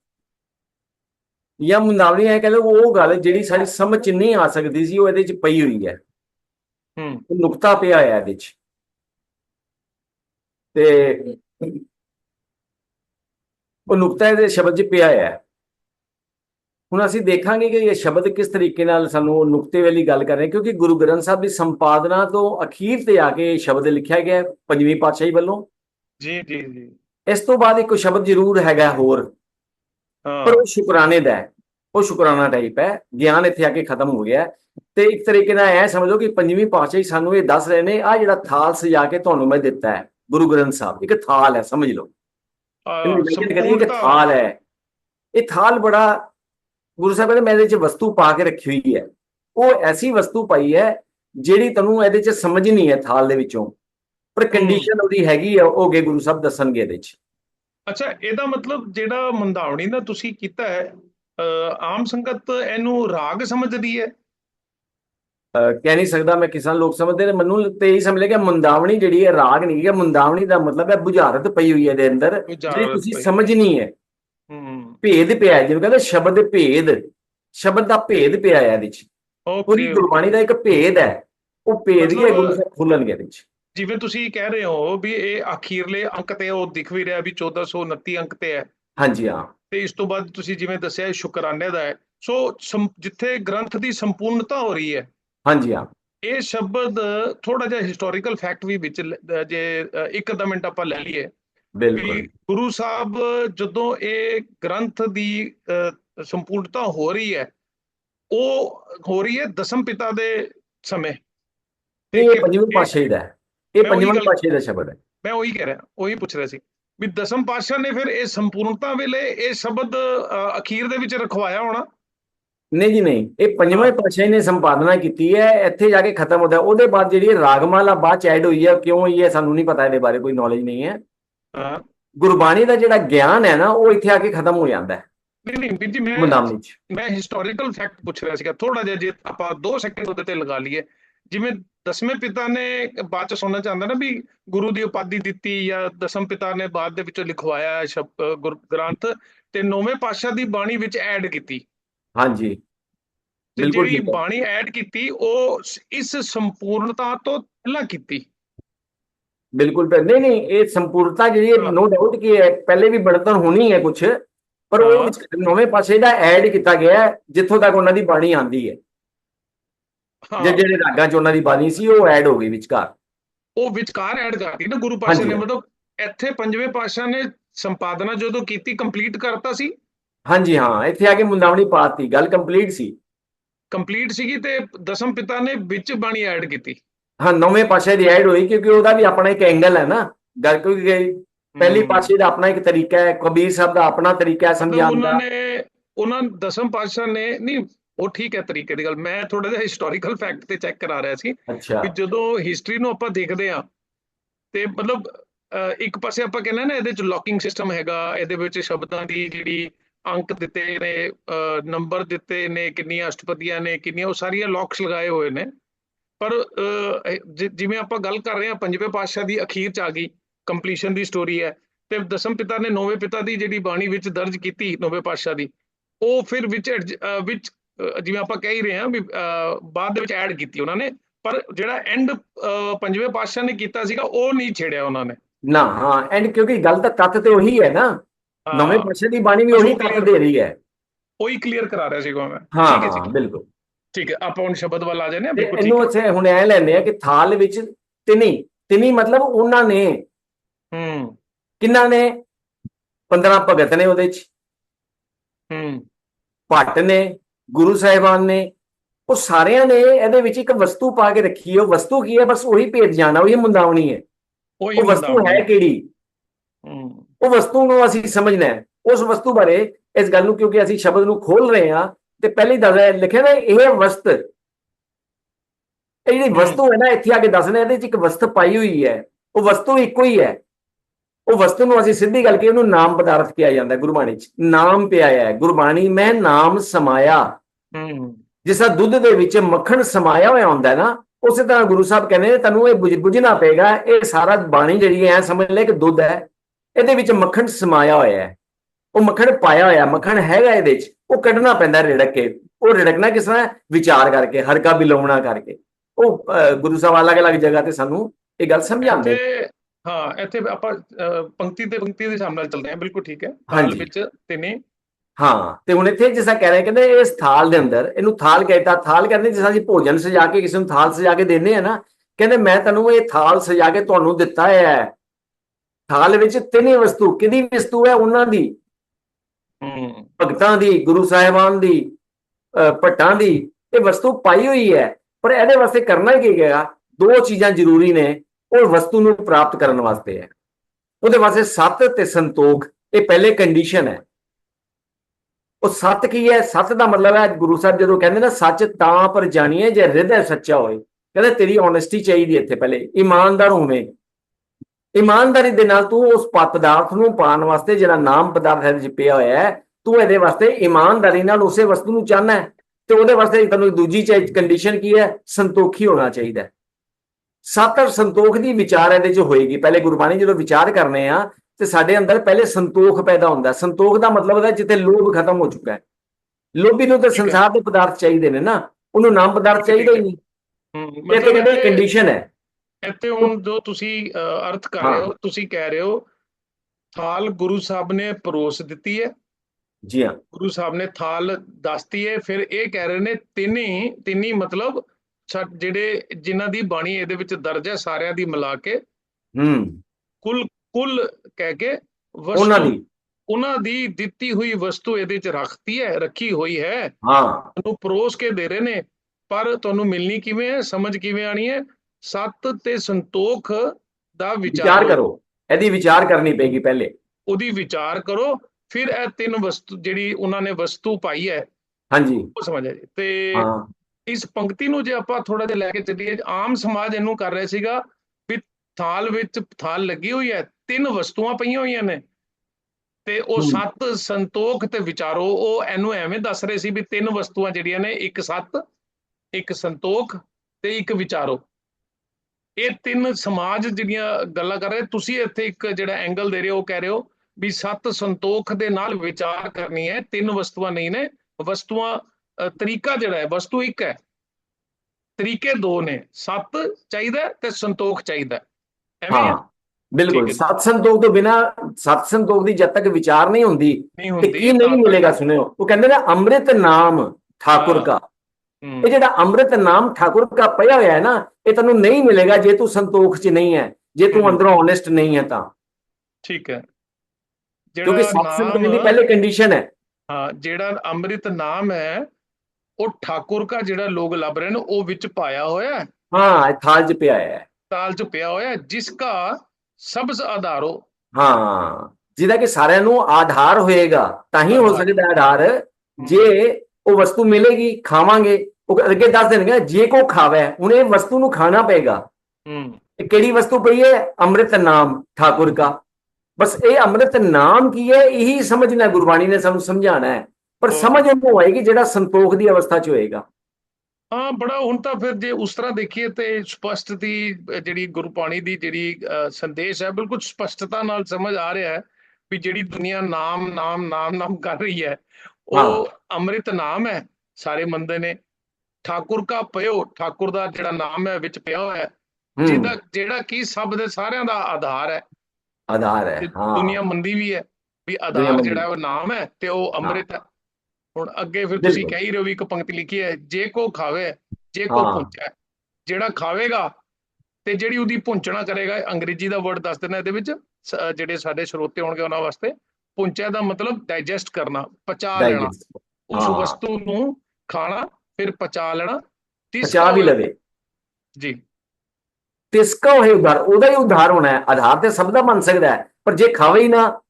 S1: ਜਾਂ ਮੁੰਦਾਵਣੀ ਹੈ ਕਹਿੰਦੇ ਉਹ ਗੱਲ ਜਿਹੜੀ ਸਾਡੀ ਸਮਝ ਨਹੀਂ ਆ ਸਕਦੀ ਸੀ ਉਹ ਇਹਦੇ ਚ ਪਈ ਹੋਈ ਹੈ।
S2: ਹੂੰ।
S1: ਨੁਕਤਾ ਪਿਆ ਹੈ ਇਹਦੇ ਚ। ਤੇ ਉਹ ਨੁਕਤਾ ਇਹਦੇ ਸ਼ਬਦ ਚ ਪਿਆ ਹੈ। ਹੁਣ ਅਸੀਂ ਦੇਖਾਂਗੇ ਕਿ ਇਹ ਸ਼ਬਦ ਕਿਸ ਤਰੀਕੇ ਨਾਲ ਸਾਨੂੰ ਉਹ ਨੁਕਤੇ ਵਾਲੀ ਗੱਲ ਕਰ ਰਹੇ ਕਿਉਂਕਿ ਗੁਰੂ ਗ੍ਰੰਥ ਸਾਹਿਬ ਦੀ ਸੰਪਾਦਨਾ ਤੋਂ ਅਖੀਰ ਤੇ ਆ ਕੇ ਇਹ ਸ਼ਬਦ ਲਿਖਿਆ ਗਿਆ ਪੰਜਵੀਂ ਪਾਤਸ਼ਾਹੀ ਵੱਲੋਂ।
S2: ਜੀ ਜੀ ਜੀ।
S1: ਇਸ ਤੋਂ ਬਾਅਦ ਇੱਕ ਸ਼ਬਦ ਜ਼ਰੂਰ ਹੈਗਾ ਹੋਰ। ਪਰ ਉਹ ਸ਼ੁਕਰਾਨੇ ਦਾ ਹੈ। ਉਹ ਸ਼ੁਕਰਾਨਾ ਟਾਈਪ ਹੈ। ਗਿਆਨ ਇੱਥੇ ਆ ਕੇ ਖਤਮ ਹੋ ਗਿਆ। ਤੇ ਇੱਕ ਤਰੀਕੇ ਨਾਲ ਇਹ ਸਮਝੋ ਕਿ ਪੰਜਵੀਂ ਪਾਤਸ਼ਾਹੀ ਸਾਨੂੰ ਇਹ ਦੱਸ ਰਹੇ ਨੇ ਆ ਜਿਹੜਾ ਥਾਲ ਸਜਾ ਕੇ ਤੁਹਾਨੂੰ ਮੈਂ ਦਿੱਤਾ ਹੈ। ਗੁਰੂ ਗ੍ਰੰਥ ਸਾਹਿਬ ਇੱਕ ਥਾਲ ਹੈ ਸਮਝ ਲਓ। ਕਰੀਏ ਕਿ ਥਾਲ ਹੈ। ਇਹ ਥਾਲ ਬੜਾ ਗੁਰੂ ਸਾਹਿਬ ਕਹਿੰਦੇ ਮੈਂ ਇਹਦੇ ਚ ਵਸਤੂ ਪਾ ਕੇ ਰੱਖੀ ਹੋਈ ਹੈ। ਉਹ ਐਸੀ ਵਸਤੂ ਪਾਈ ਹੈ ਜਿਹੜੀ ਤੈਨੂੰ ਇਹਦੇ ਚ ਸਮਝ ਨਹੀਂ ਹੈ ਥਾਲ ਦੇ ਵਿੱਚੋਂ। ਪਰ ਕੰਡੀਸ਼ਨ ਉਹਦੀ ਹੈਗੀ ਹੈ ਉਹ ਅੱਗੇ ਗੁਰੂ ਸਾਹਿਬ ਦੱਸਣਗੇ ਇਹਦੇ ਚ।
S2: ਅੱਛਾ ਇਹਦਾ ਮਤਲਬ ਜਿਹੜਾ ਮੰਦਾਵਣੀ ਦਾ ਤੁਸੀਂ ਕੀਤਾ ਹੈ ਆਮ ਸੰਗਤ ਇਹਨੂੰ ਰਾਗ ਸਮਝਦੀ ਹੈ?
S1: ਕਹਿ ਨਹੀਂ ਸਕਦਾ ਮੈਂ ਕਿਸਾਨ ਲੋਕ ਸਮਝਦੇ ਨੇ ਮੈਨੂੰ ਤੇ ਇਹੀ ਸਮਝ ਲਿਆ ਕਿ ਮੁੰਦਾਵਣੀ ਜਿਹੜੀ ਹੈ ਰਾਗ ਨਹੀਂ ਹੈ ਮੁੰਦਾਵਣੀ ਦਾ ਮਤਲਬ ਹੈ ਬੁਝਾਰਤ ਪਈ ਹੋਈ ਹੈ ਇਹਦੇ ਅੰਦਰ ਜਿਹੜੀ ਤੁਸੀਂ। ਸਮਝਣੀ ਹੈ। ਭੇਦ ਪਿਆ ਹੈ ਜਿਹਨੂੰ ਕਹਿੰਦੇ ਸ਼ਬਦ ਭੇਦ ਸ਼ਬਦ ਦਾ ਭੇਦ ਪਿਆ ਹੈ ਇਹਦੇ ਵਿੱਚ। ਪੂਰੀ ਗੁਰਬਾਣੀ ਦਾ ਇੱਕ ਭੇਦ ਹੈ। ਉਹ ਭੇਦ ਹੀ ਹੈ ਗੁਰੂ ਸਾਹਿਬ ਖੁੱਲਣਗੇ ਇਹਦੇ ਵਿੱਚ।
S2: ਜਿਵੇਂ ਤੁਸੀਂ ਕਹਿ ਰਹੇ ਹੋ ਵੀ ਇਹ ਅਖੀਰਲੇ ਅੰਕ ਤੇ ਉਹ ਦਿਖ ਵੀ ਰਿਹਾ ਵੀ 1429 ਅੰਕ ਤੇ ਹੈ।
S1: ਹਾਂਜੀ ਹਾਂ।
S2: ਤੇ ਇਸ ਤੋਂ ਬਾਅਦ ਤੁਸੀਂ ਜਿਵੇਂ ਦੱਸਿਆ ਸ਼ੁਕਰਾਨੇ ਦਾ ਹੈ। ਸੰ- ਜਿੱਥੇ ਗ੍ਰੰਥ ਦੀ ਸੰਪੂਰਨਤਾ ਹੋ ਰਹੀ ਹੈ
S1: ਹਾਂਜੀ ਹਾਂ।
S2: ਇਹ ਸ਼ਬਦ ਥੋੜਾ ਜਿਹਾ ਹਿਸਟੋਰੀਕਲ ਫੈਕਟ ਵੀ ਵਿੱਚ ਜੇ ਇੱਕ ਅੱਧਾ ਮਿੰਟ ਆਪਾਂ ਲੈ ਲਈਏ।
S1: ਬਿਲਕੁਲ।
S2: ਗੁਰੂ ਸਾਹਿਬ ਜਦੋਂ ਇਹ ਗ੍ਰੰਥ ਦੀ ਸੰਪੂਰਨਤਾ ਹੋ ਰਹੀ ਹੈ ਉਹ ਹੋ ਰਹੀ ਹੈ ਦਸਮ ਪਿਤਾ ਦੇ ਸਮੇਂ।
S1: ਇਹ ਪੰਜਵੀਂ ਪਾਤਸ਼ਾਹੀ ਦਾ ਇਹ ਪੰਜਵੀਂ ਪਾਤਸ਼ਾਹੀ ਦਾ ਸ਼ਬਦ ਹੈ।
S2: ਮੈਂ ਉਹੀ ਕਹਿ ਰਿਹਾ ਉਹੀ ਪੁੱਛ ਰਿਹਾ ਸੀ। ਵੀ ਦਸਮ ਪਾਤਸ਼ਾਹ ਨੇ ਫਿਰ ਇਹ ਸੰਪੂਰਨਤਾ ਵੇਲੇ ਇਹ ਸ਼ਬਦ ਅਖੀਰ ਦੇ ਵਿੱਚ ਰਖਵਾਇਆ ਹੋਣਾ।
S1: ਨਹੀਂ ਜੀ ਨਹੀਂ। ਇਹ ਪੰਜਵੇਂ। ਪਾਤਸ਼ਾਹੀ ਨੇ ਸੰਪਾਦਨਾ ਕੀਤੀ ਹੈ ਇੱਥੇ ਜਾ ਕੇ ਖਤਮ ਹੁੰਦਾ। ਉਹਦੇ ਬਾਅਦ ਜਿਹੜੀ ਰਾਗਮਾਲਾ ਬਾਅਦ ਚ ਐਡ ਹੋਈ ਹੈ ਕਿਉਂ ਹੋਈ ਹੈ ਸਾਨੂੰ ਨਹੀਂ ਪਤਾ ਇਹਦੇ ਬਾਰੇ ਕੋਈ ਨੌਲੇਜ ਨਹੀਂ ਹੈ।
S2: ਹਾਂ।
S1: ਗੁਰਬਾਣੀ ਦਾ ਜਿਹੜਾ ਗਿਆਨ ਹੈ ਨਾ ਉਹ ਇੱਥੇ ਆ ਕੇ ਖਤਮ ਹੋ ਜਾਂਦਾ ਹੈ।
S2: ਨਹੀਂ ਨਹੀਂ ਵੀਰ ਜੀ ਮੈਂ ਮੈਂ ਹਿਸਟੋਰੀਕਲ ਫੈਕਟ ਪੁੱਛ ਰਿਹਾ ਸੀਗਾ। ਥੋੜਾ ਜਿਹਾ ਜੇ ਆਪਾਂ 2 ਸੈਕਿੰਡ ਉਹਦੇ ਤੇ ਲਗਾ ਲਈਏ। ਜਿਵੇਂ ਦਸਵੇਂ ਪਿਤਾ ਨੇ ਬਾਅਦ ਚ ਸੁਣਨਾ ਚਾਹੁੰਦਾ ਨਾ ਵੀ ਗੁਰੂ ਦੀ ਉਪਾਧੀ ਦਿੱਤੀ ਜਾਂ ਦਸਮ ਪਿਤਾ ਨੇ ਬਾਅਦ ਦੇ ਵਿੱਚ ਲਿਖਵਾਇਆ ਗੁਰ ਗ੍ਰੰਥ ਤੇ ਨੌਵੇਂ ਪਾਤਸ਼ਾਹ ਦੀ ਬਾਣੀ ਵਿੱਚ ਐਡ ਕੀਤੀ।
S1: ਹਾਂਜੀ।
S2: ਤੇ
S1: ਬਿਲਕੁਲ
S2: ਜਿਹੜੀ
S1: ਠੀਕ ਹੈ।
S2: ਬਾਣੀ ਐਡ ਕੀਤੀ ਉਹ ਸ- ਇਸ ਸੰਪੂਰਨਤਾ ਤੋਂ ਪਹਿਲਾਂ ਕੀਤੀ?
S1: ਬਿਲਕੁਲ ਨਹੀਂ ਇਹ ਸੰਪੂਰਨਤਾ ਜਿਹੜੀ ਹੈ
S2: ਹਾਂ।
S1: ਨੋ ਡਾਊਟ ਕਿ ਹੈ ਪਹਿਲੇ ਵੀ ਬਣਤਰ ਹੋਣੀ ਹੈ ਕੁਝ ਪਰ ਉਹ ਨੌਵੇਂ ਪਾਸੇ ਦਾ ਐਡ ਕੀਤਾ ਗਿਆ ਹੈ, ਜਿੱਥੋਂ ਤੱਕ ਉਹਨਾਂ ਦੀ ਬਾਣੀ ਆਂਦੀ ਹੈ।
S2: ਹਾਂ।
S1: ਜੇ ਜਿਹੜੇ ਰਾਗਾਂ 'ਚ ਉਹਨਾਂ ਦੀ ਬਾਣੀ ਸੀ ਉਹ ਐਡ ਹੋ ਗਈ ਵਿਚਕਾਰ।
S2: ਉਹ ਵਿਚਕਾਰ ਐਡ ਕਰਤੀ ਨਾ ਗੁਰੂ ਪਾਤਸ਼ਾਹ ਨੇ।
S1: ਹਾਂਜੀ।
S2: ਮਤਲਬ ਇੱਥੇ ਪੰਜਵੇਂ ਪਾਤਸ਼ਾਹ ਨੇ ਸੰਪਾਦਨਾ ਜਦੋਂ ਕੀਤੀ ਕੰਪਲੀਟ ਕਰਤਾ ਸੀ
S1: ਹਾਂਜੀ ਹਾਂ ਇੱਥੇ ਆ ਕੇ ਮੁੰਦਾਵਣੀ ਪਾਤੀ ਗੱਲ ਕੰਪਲੀਟ ਸੀ।
S2: ਕੰਪਲੀਟ ਸੀਗੀ ਤੇ ਦਸਮ ਪਿਤਾ ਨੇ ਵਿੱਚ ਬਾਣੀ ਐਡ ਕੀਤੀ।
S1: ਹਾਂ ਨੌਵੇਂ ਪਾਸੇ ਦੀ ਐਡ ਹੋਈ ਕਿਉਂਕਿ ਉਹਦਾ ਵੀ ਆਪਣਾ ਇੱਕ ਐਂਗਲ ਹੈ ਨਾ ਗੱਲ ਕਿਉਂਕਿ ਪਹਿਲੀ
S2: ਹਮ,
S1: ਪਾਸੇ ਦਾ ਆਪਣਾ ਇੱਕ ਤਰੀਕਾ ਹੈ ਕਬੀਰ ਸਾਹਿਬ ਦਾ ਆਪਣਾ ਤਰੀਕਾ ਹੈ ਸਮਝਾਉਣ
S2: ਉਹਨਾਂ
S1: ਦਾ।
S2: ਨੇ ਉਹਨਾਂ ਦਸਮ ਪਾਤਸ਼ਾਹ ਨੇ ਨਹੀਂ ਉਹ ਠੀਕ ਹੈ ਤਰੀਕੇ ਦੀ ਗੱਲ। ਮੈਂ ਥੋੜਾ ਜਿਹਾ ਹਿਸਟੋਰੀਕਲ ਫੈਕਟ ਤੇ ਚੈੱਕ ਕਰਾ ਰਿਹਾ ਸੀ ਵੀ ਜਦੋਂ ਹਿਸਟਰੀ ਨੂੰ ਆਪਾਂ ਦੇਖਦੇ ਆ ਤੇ ਮਤਲਬ ਇੱਕ ਪਾਸੇ ਆਪਾਂ ਕਹਿੰਦੇ ਨਾ ਇਹਦੇ ਚ ਲੌਕਿੰਗ ਸਿਸਟਮ ਹੈਗਾ ਇਹਦੇ ਵਿੱਚ ਸ਼ਬਦਾਂ ਦੀ ਜਿਹੜੀ ਅੰਕ ਦਿੱਤੇ ਨੇ ਨੰਬਰ ਦਿੱਤੇ ਨੇ, ਕਿੰਨੀਆਂ ਅਸ਼ਟਪਦੀਆਂ ਨੇ, ਕਿੰਨੀਆਂ ਉਹ ਸਾਰੀਆਂ ਲੌਕਸ ਲਗਾਏ ਹੋਏ ਨੇ। ਪਰ ਜਿਵੇਂ ਆਪਾਂ ਗੱਲ ਕਰ ਰਹੇ ਹਾਂ, ਪੰਜਵੇਂ ਪਾਤਸ਼ਾਹ ਦੀ ਅਖੀਰ ਚ ਆ ਗਈ ਕੰਪਲੀਸ਼ਨ ਦੀ ਸਟੋਰੀ ਹੈ। ਤੇ ਦਸਮ ਪਿਤਾ ਨੇ ਨੌਵੇਂ ਪਿਤਾ ਦੀ ਜਿਹੜੀ ਬਾਣੀ ਵਿੱਚ ਦਰਜ ਕੀਤੀ ਨੌਵੇਂ ਪਾਤਸ਼ਾਹ ਦੀ, ਉਹ ਫਿਰ ਵਿੱਚ ਵਿੱਚ ਜਿਵੇਂ ਆਪਾਂ ਕਹਿ ਹੀ ਰਹੇ ਹਾਂ ਵੀ ਬਾਅਦ ਦੇ ਵਿੱਚ ਐਡ ਕੀਤੀ ਉਹਨਾਂ ਨੇ। ਪਰ ਜਿਹੜਾ ਐਂਡ ਪੰਜਵੇਂ ਪਾਤਸ਼ਾਹ ਨੇ ਕੀਤਾ ਸੀਗਾ, ਉਹ ਨਹੀਂ ਛੇੜਿਆ ਉਹਨਾਂ ਨੇ।
S1: ਨਾ, ਹਾਂ ਐਂਡ ਕਿਉਂਕਿ ਗੱਲ ਤਾਂ ਤੱਤ ਤੇ ਉਹੀ ਹੈ ਨਾ। ਨੌਵੇਂ ਪਾਸੇ ਦੀ ਬਾਣੀ ਵੀ ਉਹੀ ਤੱਤ ਦੇ ਰਹੀ ਹੈ।
S2: ਉਹੀ ਕਲੀਅਰ ਕਰਾ ਰਿਹਾ ਸੀਗਾ ਮੈਂ।
S1: ਹਾਂ
S2: ਠੀਕ ਹੈ ਜੀ।
S1: ਬਿਲਕੁਲ।
S2: ਠੀਕ ਹੈ ਆਪਾਂ ਹੁਣ ਸ਼ਬਦ ਵੱਲ ਆ ਜਾਂਦੇ
S1: ਤੇ
S2: ਬਿਲਕੁਲ
S1: ਇਹਨੂੰ ਅਸੀਂ ਹੁਣ ਐ ਲੈਂਦੇ ਆ ਕਿ ਥਾਲ ਵਿੱਚ ਤਿੰਨੀ ਤਿੰਨੀ ਮਤਲਬ ਉਹਨਾਂ ਨੇ
S2: ਹੂੰ।
S1: ਕਿੰਨਾ ਨੇ? 15 ਭਗਤ ਨੇ ਉਹਦੇ ਚ।
S2: ਹੂੰ।
S1: ਭੱਟ ਨੇ ਗੁਰੂ ਸਾਹਿਬਾਨ ਨੇ। ਉਹ ਸਾਰਿਆਂ ਨੇ ਇਹਦੇ ਵਿੱਚ ਇੱਕ ਵਸਤੂ ਪਾ ਕੇ ਰੱਖੀ ਹੈ। ਉਹ ਵਸਤੂ ਕੀ ਹੈ? ਬਸ ਉਹੀ ਭੇਦ ਜਾਣਾ ਉਹੀ ਮੁੰਦਾਵਣੀ ਹੈ।
S2: ਉਹੀ
S1: ਵਸਤੂ ਹੈ। ਕਿਹੜੀ?
S2: ਹੂੰ।
S1: ਉਹ ਵਸਤੂ ਨੂੰ ਅਸੀਂ ਸਮਝਣਾ ਹੈ। ਉਸ ਵਸਤੂ ਬਾਰੇ ਇਸ ਗੱਲ ਨੂੰ ਕਿਉਂਕਿ ਅਸੀਂ ਸ਼ਬਦ ਨੂੰ ਖੋਲ ਰਹੇ ਹਾਂ ਤੇ ਪਹਿਲੇ ਹੀ ਦੱਸ ਰਿਹਾ ਲਿਖਿਆ ਨਾ ਇਹ ਵਸਤ। ਇਹ ਜਿਹੜੀ। ਵਸਤੂ ਹੈ ਨਾ ਇੱਥੇ ਆ ਕੇ ਦੱਸਣਾ ਇਹਦੇ ਚ ਇੱਕ ਵਸਤ ਪਾਈ ਹੋਈ ਹੈ। ਉਹ ਵਸਤੂ ਇੱਕੋ ਹੀ ਹੈ। ਉਹ ਵਸਤੂ ਨੂੰ ਅਸੀਂ ਸਿੱਧੀ ਗੱਲ ਕੀ ਉਹਨੂੰ ਨਾਮ ਪਦਾਰਥ ਕਿਹਾ ਜਾਂਦਾ ਗੁਰਬਾਣੀ 'ਚ। ਨਾਮ ਪਿਆ ਹੈ। ਗੁਰਬਾਣੀ ਮੈਂ ਨਾਮ ਸਮਾਇਆ।
S2: ਹੂੰ।
S1: ਜਿਸ ਦੁੱਧ ਦੇ ਵਿੱਚ ਮੱਖਣ ਸਮਾਇਆ ਹੋਇਆ ਹੁੰਦਾ ਨਾ ਉਸੇ ਤਰ੍ਹਾਂ ਗੁਰੂ ਸਾਹਿਬ ਕਹਿੰਦੇ ਨੇ ਤੈਨੂੰ ਇਹ ਬੁਝ- ਬੁਝਣਾ ਪਏਗਾ। ਇਹ ਸਾਰਾ ਬਾਣੀ ਜਿਹੜੀ ਹੈ ਸਮਝ ਲੈ ਕਿ ਦੁੱਧ ਹੈ। ਇਹਦੇ ਵਿੱਚ ਮੱਖਣ ਸਮਾਇਆ ਹੋਇਆ ਹੈ। ਉਹ ਮੱਖਣ ਪਾਇਆ ਹੋਇਆ ਮੱਖਣ ਹੈਗਾ ਇਹਦੇ 'ਚ। ਉਹ ਕੱਢਣਾ ਪੈਂਦਾ ਰਿੜਕ। ਕੇ ਉਹ ਰਿੜਕਣਾ ਕਿਸ ਤਰ੍ਹਾਂ? ਵਿਚਾਰ ਕਰਕੇ ਹਰਕਾ ਬਿਲੋਵਣਾ ਕਰਕੇ। ਉਹ ਗੁਰੂ ਸਾਹਿਬ ਅਲੱਗ-ਅਲੱਗ ਜਗ੍ਹਾ ਤੇ ਸਾਨੂੰ ਇਹ ਗੱਲ ਸਮਝਾਉਂਦੇ
S2: ਹਾਂ ਇੱਥੇ ਆਪਾਂ ਪੰਕਤੀ ਤੇ ਪੰਕਤੀ ਦੇ ਹਿਸਾਬ ਨਾਲ ਚੱਲਦੇ ਹਾਂ। ਬਿਲਕੁਲ ਠੀਕ ਹੈ। ਥਾਲ
S1: ਹਾਂਜੀ।
S2: ਵਿੱਚ ਤਿੰਨੇ
S1: ਹਾਂ ਤੇ ਹੁਣ ਇੱਥੇ ਜਿਸਾ ਕਹਿ ਰਹੇ ਕਹਿੰਦੇ ਇਸ ਥਾਲ ਦੇ ਅੰਦਰ ਇਹਨੂੰ ਥਾਲ ਕਹਿੰਦਾ ਥਾਲ ਕਹਿੰਦੇ ਜਿਸ ਅਸੀਂ ਭੋਜਨ ਸਜਾ ਕੇ ਕਿਸੇ ਨੂੰ ਥਾਲ ਸਜਾ ਕੇ ਦਿੰਦੇ ਆ ਨਾ ਕਹਿੰਦੇ ਮੈਂ ਤੈਨੂੰ ਇਹ ਥਾਲ ਸਜਾ ਕੇ ਤੁਹਾਨੂੰ ਦਿੱਤਾ ਹੈ। ਥਾਲ ਵਿੱਚ ਤਿੰਨੇ ਵਸਤੂ ਕਿਹਦੀ ਵਸਤੂ ਹੈ? ਉਹਨਾਂ ਦੀ।
S2: ਹੂੰ।
S1: ਭਗਤਾਂ ਦੀ ਗੁਰੂ ਸਾਹਿਬਾਨ ਦੀ ਭੱਟਾਂ ਦੀ। ਇਹ ਵਸਤੂ ਪਾਈ ਹੋਈ ਹੈ ਪਰ ਇਹਦੇ ਵਾਸਤੇ ਕਰਨਾ ਕੀ ਹੈਗਾ ਦੋ ਚੀਜ਼ਾਂ ਜ਼ਰੂਰੀ ਨੇ ਉਹ ਵਸਤੂ ਨੂੰ ਪ੍ਰਾਪਤ ਕਰਨ ਵਾਸਤੇ ਹੈ। ਉਹਦੇ ਵਾਸਤੇ ਸਤ ਤੇ ਸੰਤੋਖ ਇਹ ਪਹਿਲੇ ਕੰਡੀਸ਼ਨ ਹੈ। ਉਹ ਸਤ ਕੀ ਹੈ? ਸਤ ਦਾ ਮਤਲਬ ਹੈ ਗੁਰੂ ਸਾਹਿਬ ਜਦੋਂ ਕਹਿੰਦੇ ਨਾ ਸੱਚ ਤਾਂ ਪਰ ਜਾਣੀਏ ਜੇ ਹਿਰਦੇ ਸੱਚਾ ਹੋਏ। ਕਹਿੰਦੇ ਤੇਰੀ ਓਨੈਸਟੀ ਚਾਹੀਦੀ ਇੱਥੇ ਪਹਿਲੇ ਇਮਾਨਦਾਰ ਹੋਵੇਂ। ਇਮਾਨਦਾਰੀ ਦੇ ਨਾਲ ਤੂੰ ਉਸ ਪਦਾਰਥ ਨੂੰ ਪਾਉਣ ਵਾਸਤੇ ਜਿਹੜਾ ਨਾਮ ਪਦਾਰਥ ਇਹਦੇ ਵਿੱਚ ਪਿਆ ਹੋਇਆ ਹੈ ਤੂੰ ਇਹਦੇ ਵਾਸਤੇ ਇਮਾਨਦਾਰੀ ਨਾਲ ਉਸੇ ਵਸਤੂ ਨੂੰ ਚਾਹਨਾ ਹੈ ਤੇ ਉਹਦੇ ਵਾਸਤੇ ਤੈਨੂੰ ਦੂਜੀ ਕੰਡੀਸ਼ਨ ਕੀ ਹੈ? ਸੰਤੋਖੀ ਹੋਣਾ ਚਾਹੀਦਾ ਹੈ। ਸਤ ਔਰ ਸੰਤੋਖ ਦੀ ਵਿਚਾਰ ਇਹਦੇ 'ਚ ਹੋਏਗੀ। ਪਹਿਲੇ ਗੁਰਬਾਣੀ ਜਦੋਂ ਵਿਚਾਰ ਕਰਨੇ ਆ ਤੇ ਸਾਡੇ ਅੰਦਰ ਪਹਿਲੇ ਸੰਤੋਖ ਪੈਦਾ ਹੁੰਦਾ ਹੈ। ਸੰਤੋਖ ਦਾ ਮਤਲਬ ਹੈ ਜਿੱਥੇ ਲੋਭ ਖਤਮ ਹੋ ਚੁੱਕਾ ਹੈ। ਲੋਭੀ ਨੂੰ ਤਾਂ
S2: ਹੈ।
S1: ਸੰਸਾਰ ਦੇ ਪਦਾਰਥ ਚਾਹੀਦੇ ਨੇ ਨਾ। ਉਹਨੂੰ ਨਾਮ ਪਦਾਰਥ ਚਾਹੀਦਾ ਹੀ ਨਹੀਂ।
S2: ਹੂੰ
S1: ਇਹ ਤਾਂ ਕਹਿੰਦੇ ਕੰਡੀਸ਼ਨ ਹੈ।
S2: ਇੱਥੇ ਹੁਣ ਜੋ ਤੁਸੀਂ ਅਰਥ ਕਰ ਰਹੇ ਹੋ ਤੁਸੀਂ ਕਹਿ ਰਹੇ ਹੋ ਥਾਲ ਗੁਰੂ ਸਾਹਿਬ ਨੇ ਪਰੋਸ ਦਿੱਤੀ ਹੈ।
S1: ਜੀ ਹਾਂ।
S2: ਗੁਰੂ ਸਾਹਿਬ ਨੇ ਥਾਲ ਦੱਸਤੀ ਹੈ। ਫਿਰ ਇਹ ਕਹਿ ਰਹੇ ਨੇ ਤਿੰਨੇ ਤਿੰਨੀ ਮਤਲਬ ਜਿਹੜੇ ਜਿਨ੍ਹਾਂ ਦੀ ਬਾਣੀ ਇਹਦੇ ਵਿੱਚ ਦਰਜ ਹੈ ਸਾਰਿਆਂ ਦੀ ਮਿਲਾ ਕੇ।
S1: ਹੂੰ।
S2: ਕੁੱਲ ਕੁੱਲ ਕਹਿ ਕੇ
S1: ਉਹਨਾਂ ਦੀ।
S2: ਉਹਨਾਂ ਦੀ ਦਿੱਤੀ ਹੋਈ ਵਸਤੂ ਇਹਦੇ ਵਿੱਚ ਰੱਖਤੀ ਹੈ ਰੱਖੀ ਹੋਈ ਹੈ।
S1: ਹਾਂ।
S2: ਤੁਹਾਨੂੰ ਪਰੋਸ ਕੇ ਦੇ ਰਹੇ ਨੇ ਪਰ ਤੁਹਾਨੂੰ ਮਿਲਣੀ ਕਿਵੇਂ ਹੈ ਸਮਝ ਕਿਵੇਂ ਆਣੀ ਹੈ? ਸਤ ਤੇ ਸੰਤੋਖ ਦਾ
S1: ਵਿਚਾਰ ਕਰੋ। ਇਹਦੀ ਵਿਚਾਰ ਕਰਨੀ ਪਏਗੀ ਪਹਿਲੇ।
S2: ਉਹਦੀ ਵਿਚਾਰ ਕਰੋ ਫਿਰ ਇਹ ਤਿੰਨ ਵਸਤੂ ਜਿਹੜੀ ਉਹਨਾਂ ਨੇ ਵਸਤੂ ਪਾਈ ਹੈ
S1: ਹਾਂਜੀ।
S2: ਉਹ ਸਮਝ ਆ ਜੀ ਤੇ ਇਸ ਪੰਕਤੀ ਨੂੰ ਜੇ ਆਪਾਂ ਥੋੜਾ ਜਿਹਾ ਲੈ ਕੇ ਚੱਲੀਏ ਆਮ ਸਮਾਜ ਇਹਨੂੰ ਕਰ ਰਿਹਾ ਸੀਗਾ ਵੀ ਥਾਲ ਵਿੱਚ ਥਾਲ ਲੱਗੀ ਹੋਈ ਹੈ ਤਿੰਨ ਵਸਤੂਆਂ ਪਈਆਂ ਹੋਈਆਂ ਨੇ। ਤੇ ਉਹ। ਸੱਤ ਸੰਤੋਖ ਤੇ ਵਿਚਾਰੋ ਉਹ ਇਹਨੂੰ ਐਵੇਂ ਦੱਸ ਰਹੇ ਸੀ ਵੀ ਤਿੰਨ ਵਸਤੂਆਂ ਜਿਹੜੀਆਂ ਨੇ ਇੱਕ ਸੱਤ ਇੱਕ ਸੰਤੋਖ ਤੇ ਇੱਕ ਵਿਚਾਰੋ। ਇਹ ਤਿੰਨ ਸਮਾਜ ਜਿਹੜੀਆਂ ਗੱਲਾਂ ਕਰ ਰਹੇ ਤੁਸੀਂ ਇੱਥੇ ਇੱਕ ਜਿਹੜਾ ਐਂਗਲ ਦੇ ਰਹੇ ਹੋ ਕਹਿ ਰਹੇ ਹੋ ਵੀ ਸੱਤ ਸੰਤੋਖ ਦੇ ਨਾਲ ਵਿਚਾਰ ਕਰਨੀ ਹੈ ਤਿੰਨ ਵਸਤੂਆਂ ਨਹੀਂ ਨੇ ਵਸਤੂਆਂ ਤਰੀਕਾ ਜਿਹੜਾ ਹੈ ਵਸਤੂ ਇੱਕ ਹੈ ਤਰੀਕੇ ਦੋ ਨੇ ਸੱਤ ਚਾਹੀਦਾ ਤੇ ਸੰਤੋਖ ਚਾਹੀਦਾ। ਐਵੇਂ ਹੈ?
S1: ਬਿਲਕੁਲ। ਸਤ ਸੰਤੋਖ ਤੋਂ ਬਿਨਾ ਸਤ ਸੰਤੋਖ ਦੀ ਜਦ ਤੱਕ ਵਿਚਾਰ ਨਹੀਂ ਹੁੰਦੀ
S2: ਨਹੀਂ
S1: ਤੇ
S2: ਹੁੰਦੀ
S1: ਕੀ ਨਹੀਂ ਮਿਲੇਗਾ ਸੁਣਿਓ ਉਹ ਕਹਿੰਦੇ ਨੇ ਅੰਮ੍ਰਿਤ ਨਾਮ ਠਾਕੁਰ
S2: ਹਾਂ।
S1: ਇਹ ਜਿਹੜਾ ਅੰਮ੍ਰਿਤ ਨਾਮ ਠਾਕੁਰ ਕਾ ਪਿਆ ਹੋਇਆ ਹੈ ਨਾ ਇਹ ਤੈਨੂੰ ਨਹੀਂ ਮਿਲੇਗਾ ਜੇ ਤੂੰ ਸੰਤੋਖ 'ਚ ਨਹੀਂ ਹੈ। ਜੇ ਤੂੰ। ਅੰਦਰੋਂ ਓਨੈਸਟ ਨਹੀਂ ਹੈ ਤਾਂ।
S2: ਠੀਕ ਹੈ।
S1: ਕਿਉਂਕਿ
S2: ਜਿਹੜਾ
S1: ਸਤ ਸੰਤੋਖ ਦੀ ਪਹਿਲੇ ਕੰਡੀਸ਼ਨ ਹੈ।
S2: ਹਾਂ ਜਿਹੜਾ ਅੰਮ੍ਰਿਤ ਨਾਮ ਹੈ ਉਹ ਠਾਕੁਰ ਕਾ ਜਿਹੜਾ ਲੋਕ ਲੱਭ ਰਹੇ ਨੇ ਉਹ ਵਿੱਚ ਪਾਇਆ ਹੋਇਆ ਹੈ।
S1: ਹਾਂ ਥਾਲ 'ਚ ਪਿਆ ਹੋਇਆ ਹੈ।
S2: ਤਾਲ ਚ ਪਿਆ ਹੋਇਆ ਜਿਸ ਕਾ ਸਬਜ਼ ਆਧਾਰੋ
S1: ਹਾਂ ਜਿਹਦਾ ਕਿ ਸਾਰਿਆਂ ਨੂੰ ਆਧਾਰ ਹੋਏਗਾ ਤਾਂ ਹੀ ਹੋ। ਸਕਦਾ ਆਧਾਰ। ਜੇ ਉਹ ਵਸਤੂ ਮਿਲੇਗੀ ਖਾਵਾਂਗੇ ਉਹ ਅੱਗੇ ਦੱਸ ਦੇਣਗੇ ਜੇ ਕੋ ਖਾਵੇ ਇਹ ਵਸਤੂ ਨੂੰ ਖਾਣਾ ਪਏਗਾ।
S2: ਹੂੰ।
S1: ਕਿਹੜੀ ਵਸਤੂ ਪਈ ਹੈ? ਅੰਮ੍ਰਿਤ ਨਾਮ ਠਾਕੁਰ ਕਾ। ਬਸ ਇਹ ਅੰਮ੍ਰਿਤ ਨਾਮ ਕੀ ਹੈ? ਇਹੀ ਸਮਝਣਾ ਗੁਰਬਾਣੀ ਨੇ ਸਾਨੂੰ ਸਮਝਾਣਾ ਹੈ। ਪਰ। ਸਮਝ ਉਹਨੂੰ ਆਏਗੀ ਜਿਹੜਾ ਸੰਤੋਖ ਦੀ ਅਵਸਥਾ 'ਚ ਹੋਏਗਾ।
S2: ਹਾਂ ਬੜਾ ਹੁਣ ਤਾਂ ਫਿਰ ਜੇ ਉਸ ਤਰ੍ਹਾਂ ਦੇਖੀਏ ਤੇ ਸਪਸ਼ਟ ਦੀ ਜਿਹੜੀ ਗੁਰਬਾਣੀ ਦੀ ਜਿਹੜੀ ਸੰਦੇਸ਼ ਹੈ ਬਿਲਕੁਲ ਸਪਸ਼ਟਤਾ ਨਾਲ ਸਮਝ ਆ ਰਿਹਾ ਹੈ ਵੀ ਜਿਹੜੀ ਦੁਨੀਆ ਨਾਮ ਨਾਮ ਨਾਮ ਨਾਮ ਕਰ ਰਹੀ ਹੈ ਉਹ ਅੰਮ੍ਰਿਤ ਨਾਮ ਹੈ ਸਾਰੇ ਮੰਨਦੇ ਨੇ। ਠਾਕੁਰ ਕਾ ਪਇਓ ਠਾਕੁਰ ਦਾ ਜਿਹੜਾ ਨਾਮ ਹੈ ਵਿੱਚ ਪਿਆ ਹੋਇਆ ਹੈ ਜਿਹਦਾ ਜਿਹੜਾ ਕੀ ਸਭ ਦੇ ਸਾਰਿਆਂ ਦਾ ਆਧਾਰ ਹੈ
S1: ਆਧਾਰ ਹੈ ਹਾਂ
S2: ਦੁਨੀਆ ਮੰਦੀ ਵੀ ਹੈ ਵੀ ਆਧਾਰ। ਜਿਹੜਾ ਉਹ ਨਾਮ ਹੈ ਤੇ ਉਹ ਅੰਮ੍ਰਿਤ ਹੈ ਹੁਣ ਅੱਗੇ ਫਿਰ ਤੁਸੀਂ। ਕਹਿ ਹੀ ਰਹੇ ਹੋ ਵੀ ਇੱਕ ਪੰਕਤੀ ਲਿਖੀ ਹੈ ਜੇ ਕੋ ਖਾਵੇ ਜੇ ਕੋ। ਪੁੰਚੈ ਜਿਹੜਾ ਖਾਵੇਗਾ ਤੇ ਜਿਹੜੀ ਉਹਦੀ ਪੁੰਚਣਾ ਕਰੇਗਾ ਅੰਗਰੇਜ਼ੀ ਦਾ ਵਰਡ ਦੱਸ ਦੇਣਾ ਇਹਦੇ ਵਿੱਚ ਜਿਹੜੇ ਸਾਡੇ ਸਰੋਤੇ ਹੋਣਗੇ ਉਹਨਾਂ ਵਾਸਤੇ ਪੁੰਚੈ ਦਾ ਮਤਲਬ ਡਾਈਜੈਸਟ ਕਰਨਾ ਪਚਾ ਲੈਣਾ ਉਸ। ਵਸਤੂ ਨੂੰ ਖਾਣਾ ਫਿਰ ਪਚਾ ਲੈਣਾ
S1: ਪਚਾ ਵੀ ਲਵੇ।
S2: ਜੀ।
S1: ਤਿਸਕਾ ਹੋਏ ਉਧਾਰ ਉਹਦਾ ਹੀ ਉਧਾਰ ਹੋਣਾ ਹੈ। ਆਧਾਰ ਤੇ ਸਭ ਦਾ ਬਣ ਸਕਦਾ ਹੈ ਪਰ ਜੇ ਖਾਵੇ ਹੀ ਨਾ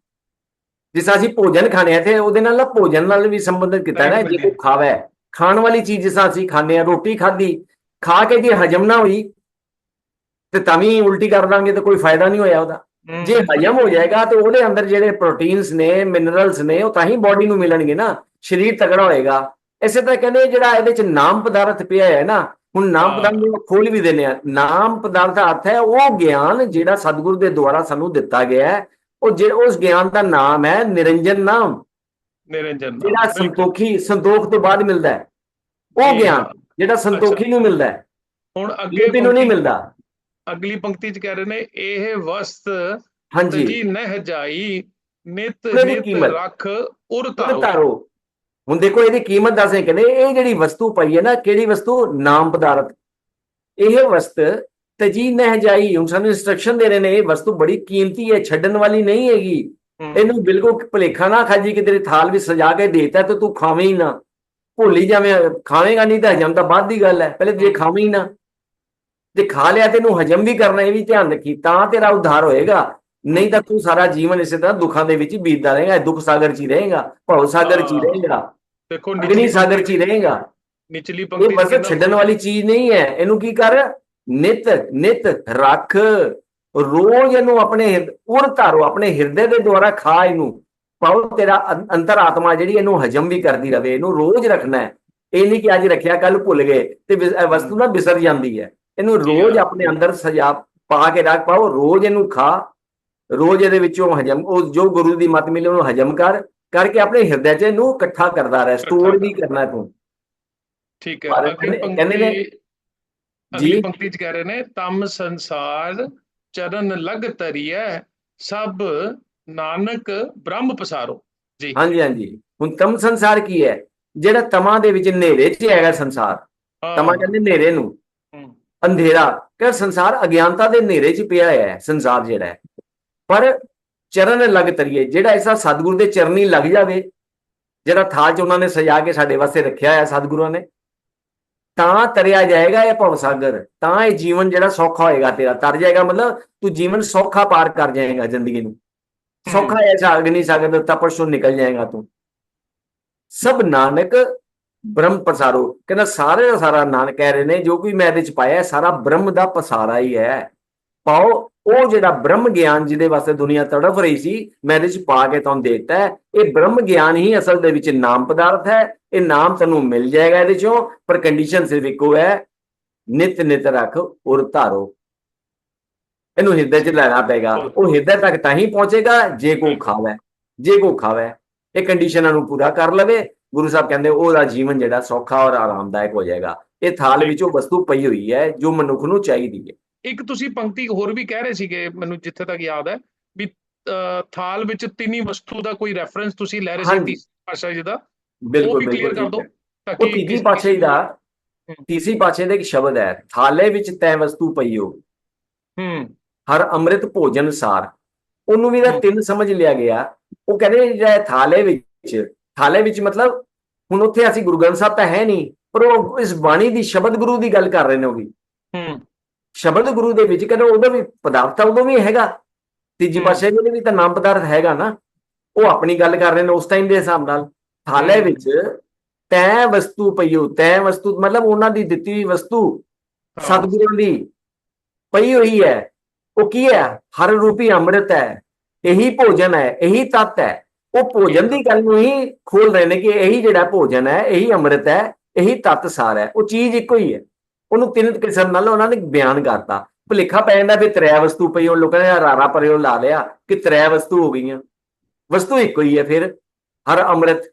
S1: ਜਿਸ ਅਸੀਂ ਭੋਜਨ ਖਾਣੇ ਆ ਤੇ ਉਹਦੇ ਨਾਲ ਨਾ ਭੋਜਨ ਨਾਲ ਵੀ ਸੰਬੰਧਿਤ ਕੀਤਾ ਹੈ ਨਾ ਜੇ ਕੋਈ ਖਾਵੇ। ਖਾਣ ਵਾਲੀ ਚੀਜ਼ ਜਿਸ ਅਸੀਂ ਖਾਂਦੇ ਆ ਰੋਟੀ ਖਾਧੀ ਖਾ ਕੇ ਜੇ ਹਜਮ ਨਾ ਹੋਈ ਤੇ ਤਾਂ ਵੀ ਉਲਟੀ ਕਰ ਦਾਂਗੇ ਤਾਂ ਕੋਈ ਫਾਇਦਾ ਨਹੀਂ ਹੋਇਆ ਉਹਦਾ। ਜੇ ਹਜਮ ਹੋ ਜਾਏਗਾ ਤੇ ਉਹਦੇ ਅੰਦਰ ਜਿਹੜੇ ਪ੍ਰੋਟੀਨਸ ਨੇ ਮਿਨਰਲਸ ਨੇ ਉਹ ਤਾਂ ਹੀ ਬਾਡੀ ਨੂੰ ਮਿਲਣਗੇ ਨਾ। ਸਰੀਰ ਤਗੜਾ ਹੋਏਗਾ। ਇਸੇ ਤਰ੍ਹਾਂ ਕਹਿੰਦੇ ਜਿਹੜਾ ਇਹਦੇ ਚ ਨਾਮ ਪਦਾਰਥ ਪਿਆ ਹੈ ਨਾ ਹੁਣ ਨਾਮ। ਪਦਾਰਥ ਨੂੰ ਖੋਲ ਵੀ ਦਿੰਦੇ ਆ ਨਾਮ ਪਦਾਰਥ ਦਾ ਅਰਥ ਹੈ ਉਹ ਗਿਆਨ ਜਿਹੜਾ ਸਤਿਗੁਰੂ ਦੇ ਦੁਆਰਾ ਸਾਨੂੰ ਦਿੱਤਾ ਗਿਆ ਹੈ। ਉਹ ਜਿਹੜਾ ਉਸ ਗਿਆਨ ਦਾ ਨਾਮ ਹੈ ਨਿਰੰਜਨ ਨਾਮ।
S2: ਨਿਰੰਜਨ
S1: ਜਿਹੜਾ। ਸੰਤੋਖੀ ਸੰਤੋਖ ਤੋਂ ਬਾਅਦ ਮਿਲਦਾ ਹੈ। ਉਹ
S2: ਜੀ
S1: ਗਿਆਨ। ਜਿਹੜਾ ਸੰਤੋਖੀ ਨੂੰ ਮਿਲਦਾ ਹੈ।
S2: ਹੁਣ ਅੱਗੇ
S1: ਜੋਤੀ ਨੂੰ ਨਹੀਂ ਮਿਲਦਾ।
S2: ਅਗਲੀ ਪੰਕਤੀ ਚ ਕਹਿ ਰਹੇ ਨੇ ਇਹ ਵਸਤ
S1: ਹਾਂਜੀ।
S2: ਤਜੀ ਨਹਿ ਜਾਈ ਨਿਤ ਨਿਤ। ਰੱਖ ਉਰ ਤਾਰੋ
S1: ਹੁਣ ਦੇਖੋ ਇਹਦੀ ਕੀਮਤ ਦੱਸੇ ਕਹਿੰਦੇ ਇਹ ਜਿਹੜੀ ਵਸਤੂ ਪਈ ਹੈ ਨਾ ਕਿਹੜੀ ਵਸਤੂ? ਨਾਮ ਪਦਾਰਥ। ਇਹ ਵਸਤ ਤਜੀ ਨਹਿ ਜਾਈ ਹੁਣ ਸਾਨੂੰ ਇਨਸਟਰਕਸ਼ਨ ਦੇ ਰਹੇ ਨੇ ਇਹ ਵਸਤੂ ਬੜੀ ਕੀਮਤੀ ਹੈ ਛੱਡਣ ਵਾਲੀ ਨਹੀਂ ਹੈਗੀ। ਇਹਨੂੰ ਬਿਲਕੁਲ ਭੁਲੇਖਾ ਨਾ ਖਾਜੀ ਕਿ ਤੇਰੇ ਥਾਲ ਵਿੱਚ ਸਜਾ ਕੇ ਦੇਤਾ ਤੇ ਤੂੰ ਖਾਵੇਂ ਹੀ ਨਾ। ਭੁੱਲ ਜਾਵੇਂ ਖਾਵੇਂਗਾ ਨਹੀਂ ਤਾਂ ਹਜਮ ਤਾਂ ਬਾਅਦ ਦੀ ਗੱਲ ਹੈ ਪਹਿਲੇ ਜੇ ਖਾਵੇਂ ਹੀ ਨਾ। ਜੇ ਖਾ ਲਿਆ ਤੈਨੂੰ ਹਜਮ ਵੀ ਕਰਨਾ ਇਹ ਵੀ ਧਿਆਨ ਰੱਖੀ ਤਾਂ ਤੇਰਾ ਉଦ୍ਧਾਰ ਹੋਏਗਾ। ਨਹੀਂ ਤਾਂ ਤੂੰ ਸਾਰਾ ਜੀਵਨ ਇਸੇ ਤਰ੍ਹਾਂ ਦੁੱਖਾਂ ਦੇ ਵਿੱਚ ਬੀਤਦਾ ਰਹੇਗਾ ਦੁੱਖ ਸਾਗਰ 'ਚ ਹੀ ਰਹੇਗਾ ਭਵ ਸਾਗਰ 'ਚ ਹਾਂ। ਰਹੇਗਾ।
S2: ਦੇਖੋ
S1: ਅਗਨੀ
S2: ਨਿਚਲੀ
S1: ਸਾਗਰ 'ਚ ਹੀ ਰਹੇਗਾ।
S2: ਨਿਚਲੀ
S1: ਇਹ
S2: ਪੰਕਤੀ
S1: ਬਸ
S2: ਕਹਿੰਦਾ-
S1: ਛੱਡਣ ਵਾਲੀ ਚੀਜ਼ ਨਹੀਂ ਹੈ। ਇਹਨੂੰ ਕੀ ਕਰ? ਨਿਤ ਨਿਤ ਰੱਖ। ਰੋਜ਼ ਇਹਨੂੰ ਆਪਣੇ ਹਿਰਦ- ਉਰ ਧਾਰੋ ਆਪਣੇ ਹਿਰਦੇ ਦੇ ਦੁਆਰਾ ਖਾ ਇਹਨੂੰ। ਪਾਉ ਤੇਰਾ ਅੰ- ਅੰਤਰਾਤਮਾ ਜਿਹੜੀ ਇਹਨੂੰ ਹਜਮ ਵੀ ਕਰਦੀ ਰਵੇ। ਇਹਨੂੰ ਰੋਜ਼ ਰੱਖਣਾ ਹੈ। ਇਹ ਨਹੀਂ ਕਿ ਅੱਜ ਰੱਖਿਆ ਕੱਲ ਭੁੱਲ ਗਏ ਤੇ ਵਿਸ- ਇਹ ਵਸਤੂ ਨਾ ਵਿਸਰ ਜਾਂਦੀ ਹੈ। ਇਹਨੂੰ ਰੋਜ਼। ਆਪਣੇ ਅੰਦਰ ਸਜਾ ਪਾ ਕੇ ਰੱਖ ਪਾਓ ਰੋਜ਼ ਇਹਨੂੰ ਖਾ। ਰੋਜ਼ ਇਹਦੇ ਵਿੱਚੋਂ ਹਜਮ ਉਹ ਜੋ ਗੁਰੂ ਦੀ ਮਤ ਮਿਲੇ ਉਹਨੂੰ ਹਜਮ ਕਰ। ਕਰਕੇ ਆਪਣੇ ਹਿਰਦੇ 'ਚ ਇਹਨੂੰ ਇਕੱਠਾ ਕਰਦਾ ਰਹਿ ਸਟੋਰ ਵੀ ਕਰਨਾ ਤੂੰ।
S2: ਠੀਕ ਹੈ ਅਗਲੀ
S1: ਨੇ- ਜੀ।
S2: ਪੰਕਤੀ ਚ ਕਹਿ ਰਹੇ ਨੇ ਤਮ ਸੰਸਾਰ ਚਰਨ ਲਗ ਤਰੀਐ ਸਭ ਨਾਨਕ ਬ੍ਰਹਮ ਪਸਾਰੋ। ਜੀ।
S1: ਹਾਂਜੀ ਹਾਂਜੀ। ਹੁਣ ਤਮ ਸੰਸਾਰ ਕੀ ਹੈ? ਜਿਹੜਾ ਤਮਾ ਦੇ ਵਿੱਚ ਹਨੇਰੇ 'ਚ ਹੈਗਾ ਸੰਸਾਰ। ਤਮਾ ਕਹਿੰਦੇ ਹਨੇਰੇ ਨੂੰ। ਅੰਧੇਰਾ। ਕਿ ਸੰਸਾਰ ਅਗਿਆਨਤਾ ਦੇ ਹਨੇਰੇ 'ਚ ਪਿਆ ਹੋਇਆ ਹੈ ਸੰਸਾਰ ਜਿਹੜਾ ਹੈ। ਪਰ ਚਰਨ ਲੱਗ ਤਰੀਏ ਜਿਹੜਾ ਐਸਾ ਸਤਿਗੁਰੂ ਦੇ ਚਰਨੀ ਲੱਗ ਜਾਵੇ ਜਿਹੜਾ ਥਾਲ 'ਚ ਉਹਨਾਂ ਨੇ ਸਜਾ ਕੇ ਸਾਡੇ ਵਾਸਤੇ ਰੱਖਿਆ ਹੈ ਸਤਿਗੁਰਾਂ ਨੇ ਤਾਂ ਤਰਿਆ ਜਾਏਗਾ ਇਹ ਭਵ ਸਾਗਰ ਤਾਂ ਇਹ ਜੀਵਨ ਜਿਹੜਾ ਸੌਖਾ ਹੋਏਗਾ ਤੇਰਾ ਤਰ ਜਾਏਗਾ ਮਤਲਬ ਤੂੰ ਜੀਵਨ ਸੌਖਾ ਪਾਰ ਕਰ ਜਾਏਗਾ ਜ਼ਿੰਦਗੀ ਨੂੰ। ਸੌਖਾ ਐਸਾ ਅਗਨੀ ਸਾਗਰ ਦੇ ਤਪਸ਼ ਨਿਕਲ ਜਾਏਗਾ ਤੂੰ। ਸਭ ਨਾਨਕ ਬ੍ਰਹਮ ਪਸਾਰੋ ਕਹਿੰਦਾ ਸਾਰੇ ਦਾ ਸਾਰਾ ਨਾਨਕ ਕਹਿ ਰਹੇ ਨੇ ਜੋ ਕੋਈ ਮੈਂ ਇਹਦੇ ਚ ਪਾਇਆ ਸਾਰਾ ਬ੍ਰਹਮ ਦਾ ਪਸਾਰਾ ਹੀ ਹੈ। ਪਾਓ, ਉਹ ਜਿਹੜਾ ਬ੍ਰਹਮ ਗਿਆਨ ਜਿਹਦੇ ਵਾਸਤੇ ਦੁਨੀਆ ਤੜਫ ਰਹੀ ਸੀ, ਮੈਂ ਇਹਦੇ ਚ ਪਾ ਕੇ ਤੁਹਾਨੂੰ ਦੇਤਾ ਹੈ, ਇਹ ਬ੍ਰਹਮ ਗਿਆਨ ਹੀ ਅਸਲ ਦੇ ਵਿੱਚ ਨਾਮ ਪਦਾਰਥ ਹੈ, ਇਹ ਨਾਮ ਤੈਨੂੰ ਮਿਲ ਜਾਏਗਾ ਇਹਦੇ ਚੋਂ, ਪਰ ਕੰਡੀਸ਼ਨ ਸਿਰਫ ਇੱਕੋ ਹੈ, ਨਿਤ ਨਿਤ ਰੱਖ ਔਰ ਧਾਰੋ। ਇਹਨੂੰ ਹਿਰਦੇ 'ਚ ਲੈਣਾ ਪਏਗਾ, ਉਹ ਹਿਰਦੇ ਤੱਕ ਤਾਂ ਹੀ ਪਹੁੰਚੇਗਾ, ਜੇ ਕੋ ਖਾਵੇ, ਜੇ ਕੋ ਖਾਵੇ, ਇਹ ਕੰਡੀਸ਼ਨਾਂ ਨੂੰ ਪੂਰਾ ਕਰ ਲਵੇ। ਗੁਰੂ ਸਾਹਿਬ ਕਹਿੰਦੇ, ਉਹਦਾ ਜੀਵਨ ਜਿਹੜਾ ਸੌਖਾ ਔਰ ਆਰਾਮਦਾਇਕ ਹੋ ਜਾਏਗਾ। ਇਹ ਥਾਲ ਵਿੱਚ ਉਹ ਵਸਤੂ ਪਈ ਹੋਈ ਹੈ, ਜੋ ਮਨੁੱਖ ਨੂੰ ਚਾਹੀਦੀ ਹੈ।
S2: ਇੱਕ ਤੁਸੀਂ ਪੰਕਤੀ ਹੋਰ ਵੀ ਕਹਿ ਰਹੇ ਸੀਗੇ ਮੈਨੂੰ ਜਿੱਥੇ ਤੱਕ ਯਾਦ ਹੈ ਵੀ ਥਾਲ ਵਿੱਚ ਤਿੰਨੀ ਵਸਤੂ ਦਾ ਕੋਈ ਰੈਫਰੈਂਸ ਤੁਸੀਂ ਲੈ ਰਹੇ ਸੀ। ਤੀਸਰੀ ਭਾਸ਼ਾ ਜੀ ਦਾ
S1: ਬਿਲਕੁਲ ਬਿਲਕੁਲ
S2: ਕਰ ਦਿਓ। ਤਾਂ
S1: ਉਹ
S2: ਕਿ
S1: ਤੀਜੀ
S2: ਕਿਸੇ-
S1: ਪਾਤਸ਼ਾਹੀ ਦਾ। ਤੀਸਰੀ ਪਾਤਸ਼ਾਹੀ ਦਾ ਇੱਕ ਸ਼ਬਦ ਹੈ ਥਾਲੇ ਵਿੱਚ ਤੈ ਵਸਤੂ ਪਈ ਹੋ
S2: ਹੂੰ
S1: ਹਰ ਅੰਮ੍ਰਿਤ ਭੋਜਨ ਸਾਰ ਉਹਨੂੰ ਵੀ
S2: ਹਮ।
S1: ਤਿੰਨ ਸਮਝ ਲਿਆ ਗਿਆ ਉਹ ਕਹਿੰਦੇ ਜਿਹੜਾ ਥਾਲੇ ਵਿੱਚ ਥਾਲੇ ਵਿੱਚ ਮਤਲਬ ਹੁਣ ਉੱਥੇ ਅਸੀਂ ਗੁਰੂ ਗ੍ਰੰਥ ਸਾਹਿਬ ਤਾਂ ਹੈ ਨਹੀਂ ਪਰ ਉਹ ਇਸ ਬਾਣੀ ਦੀ ਸ਼ਬਦ ਗੁਰੂ ਦੀ ਗੱਲ ਕਰ ਰਹੇ ਨੇ ਉਹ ਵੀ
S2: ਹੂੰ
S1: ਸ਼ਬਦ ਗੁਰੂ ਦੇ ਵਿੱਚ ਕਹਿੰਦੇ ਉਹਦਾ ਵੀ ਪਦਾਰਥ ਤਾਂ ਉਦੋਂ ਵੀ ਹੈਗਾ। ਤੀਜੀ। ਪਾਸੇ ਦੇ ਵੀ ਤਾਂ ਨਾਮ ਪਦਾਰਥ ਹੈਗਾ ਨਾ। ਉਹ ਆਪਣੀ ਗੱਲ ਕਰ ਰਹੇ ਨੇ ਉਸ ਟਾਈਮ ਦੇ ਹਿਸਾਬ ਨਾਲ। ਥਾਲੇ। ਵਿੱਚ ਤੈ ਵਸਤੂ ਪਈਓ ਤੈ ਵਸਤੂ ਮਤਲਬ ਉਹਨਾਂ ਦੀ ਦਿੱਤੀ ਹੋਈ ਵਸਤੂ। ਸਤਿਗੁਰਾਂ ਦੀ ਪਈ ਹੋਈ ਹੈ। ਉਹ ਕੀ ਹੈ? ਹਰ ਰੂਪੀ ਅੰਮ੍ਰਿਤ ਹੈ ਇਹੀ ਭੋਜਨ ਹੈ ਇਹੀ ਤਤ ਹੈ। ਉਹ ਭੋਜਨ ਦੀ ਗੱਲ ਨੂੰ ਹੀ ਖੋਲ ਰਹੇ ਨੇ ਕਿ ਇਹੀ ਜਿਹੜਾ ਭੋਜਨ ਹੈ ਇਹੀ ਅੰਮ੍ਰਿਤ ਹੈ ਇਹੀ ਤਤ ਸਾਰ ਹੈ। ਉਹ ਚੀਜ਼ ਇੱਕੋ ਹੀ ਹੈ। ਉਹਨੂੰ ਤਿੰਨ ਕਿਸਮ ਨਾਲ ਉਹਨਾਂ ਨੇ ਬਿਆਨ ਕਰਤਾ। ਭੁਲੇਖਾ ਪੈ ਜਾਂਦਾ ਵੀ ਤ੍ਰੈ ਵਸਤੂ ਪਈ, ਉਹ ਲੋਕਾਂ ਨੇ ਰਾਰਾ ਪਰਿਓ ਲਾ ਲਿਆ ਕਿ ਤ੍ਰੈ ਵਸਤੂ ਹੋ ਗਈਆਂ। ਵਸਤੂ ਇੱਕੋ ਹੀ ਹੈ ਫਿਰ, ਹਰ ਅੰਮ੍ਰਿਤ।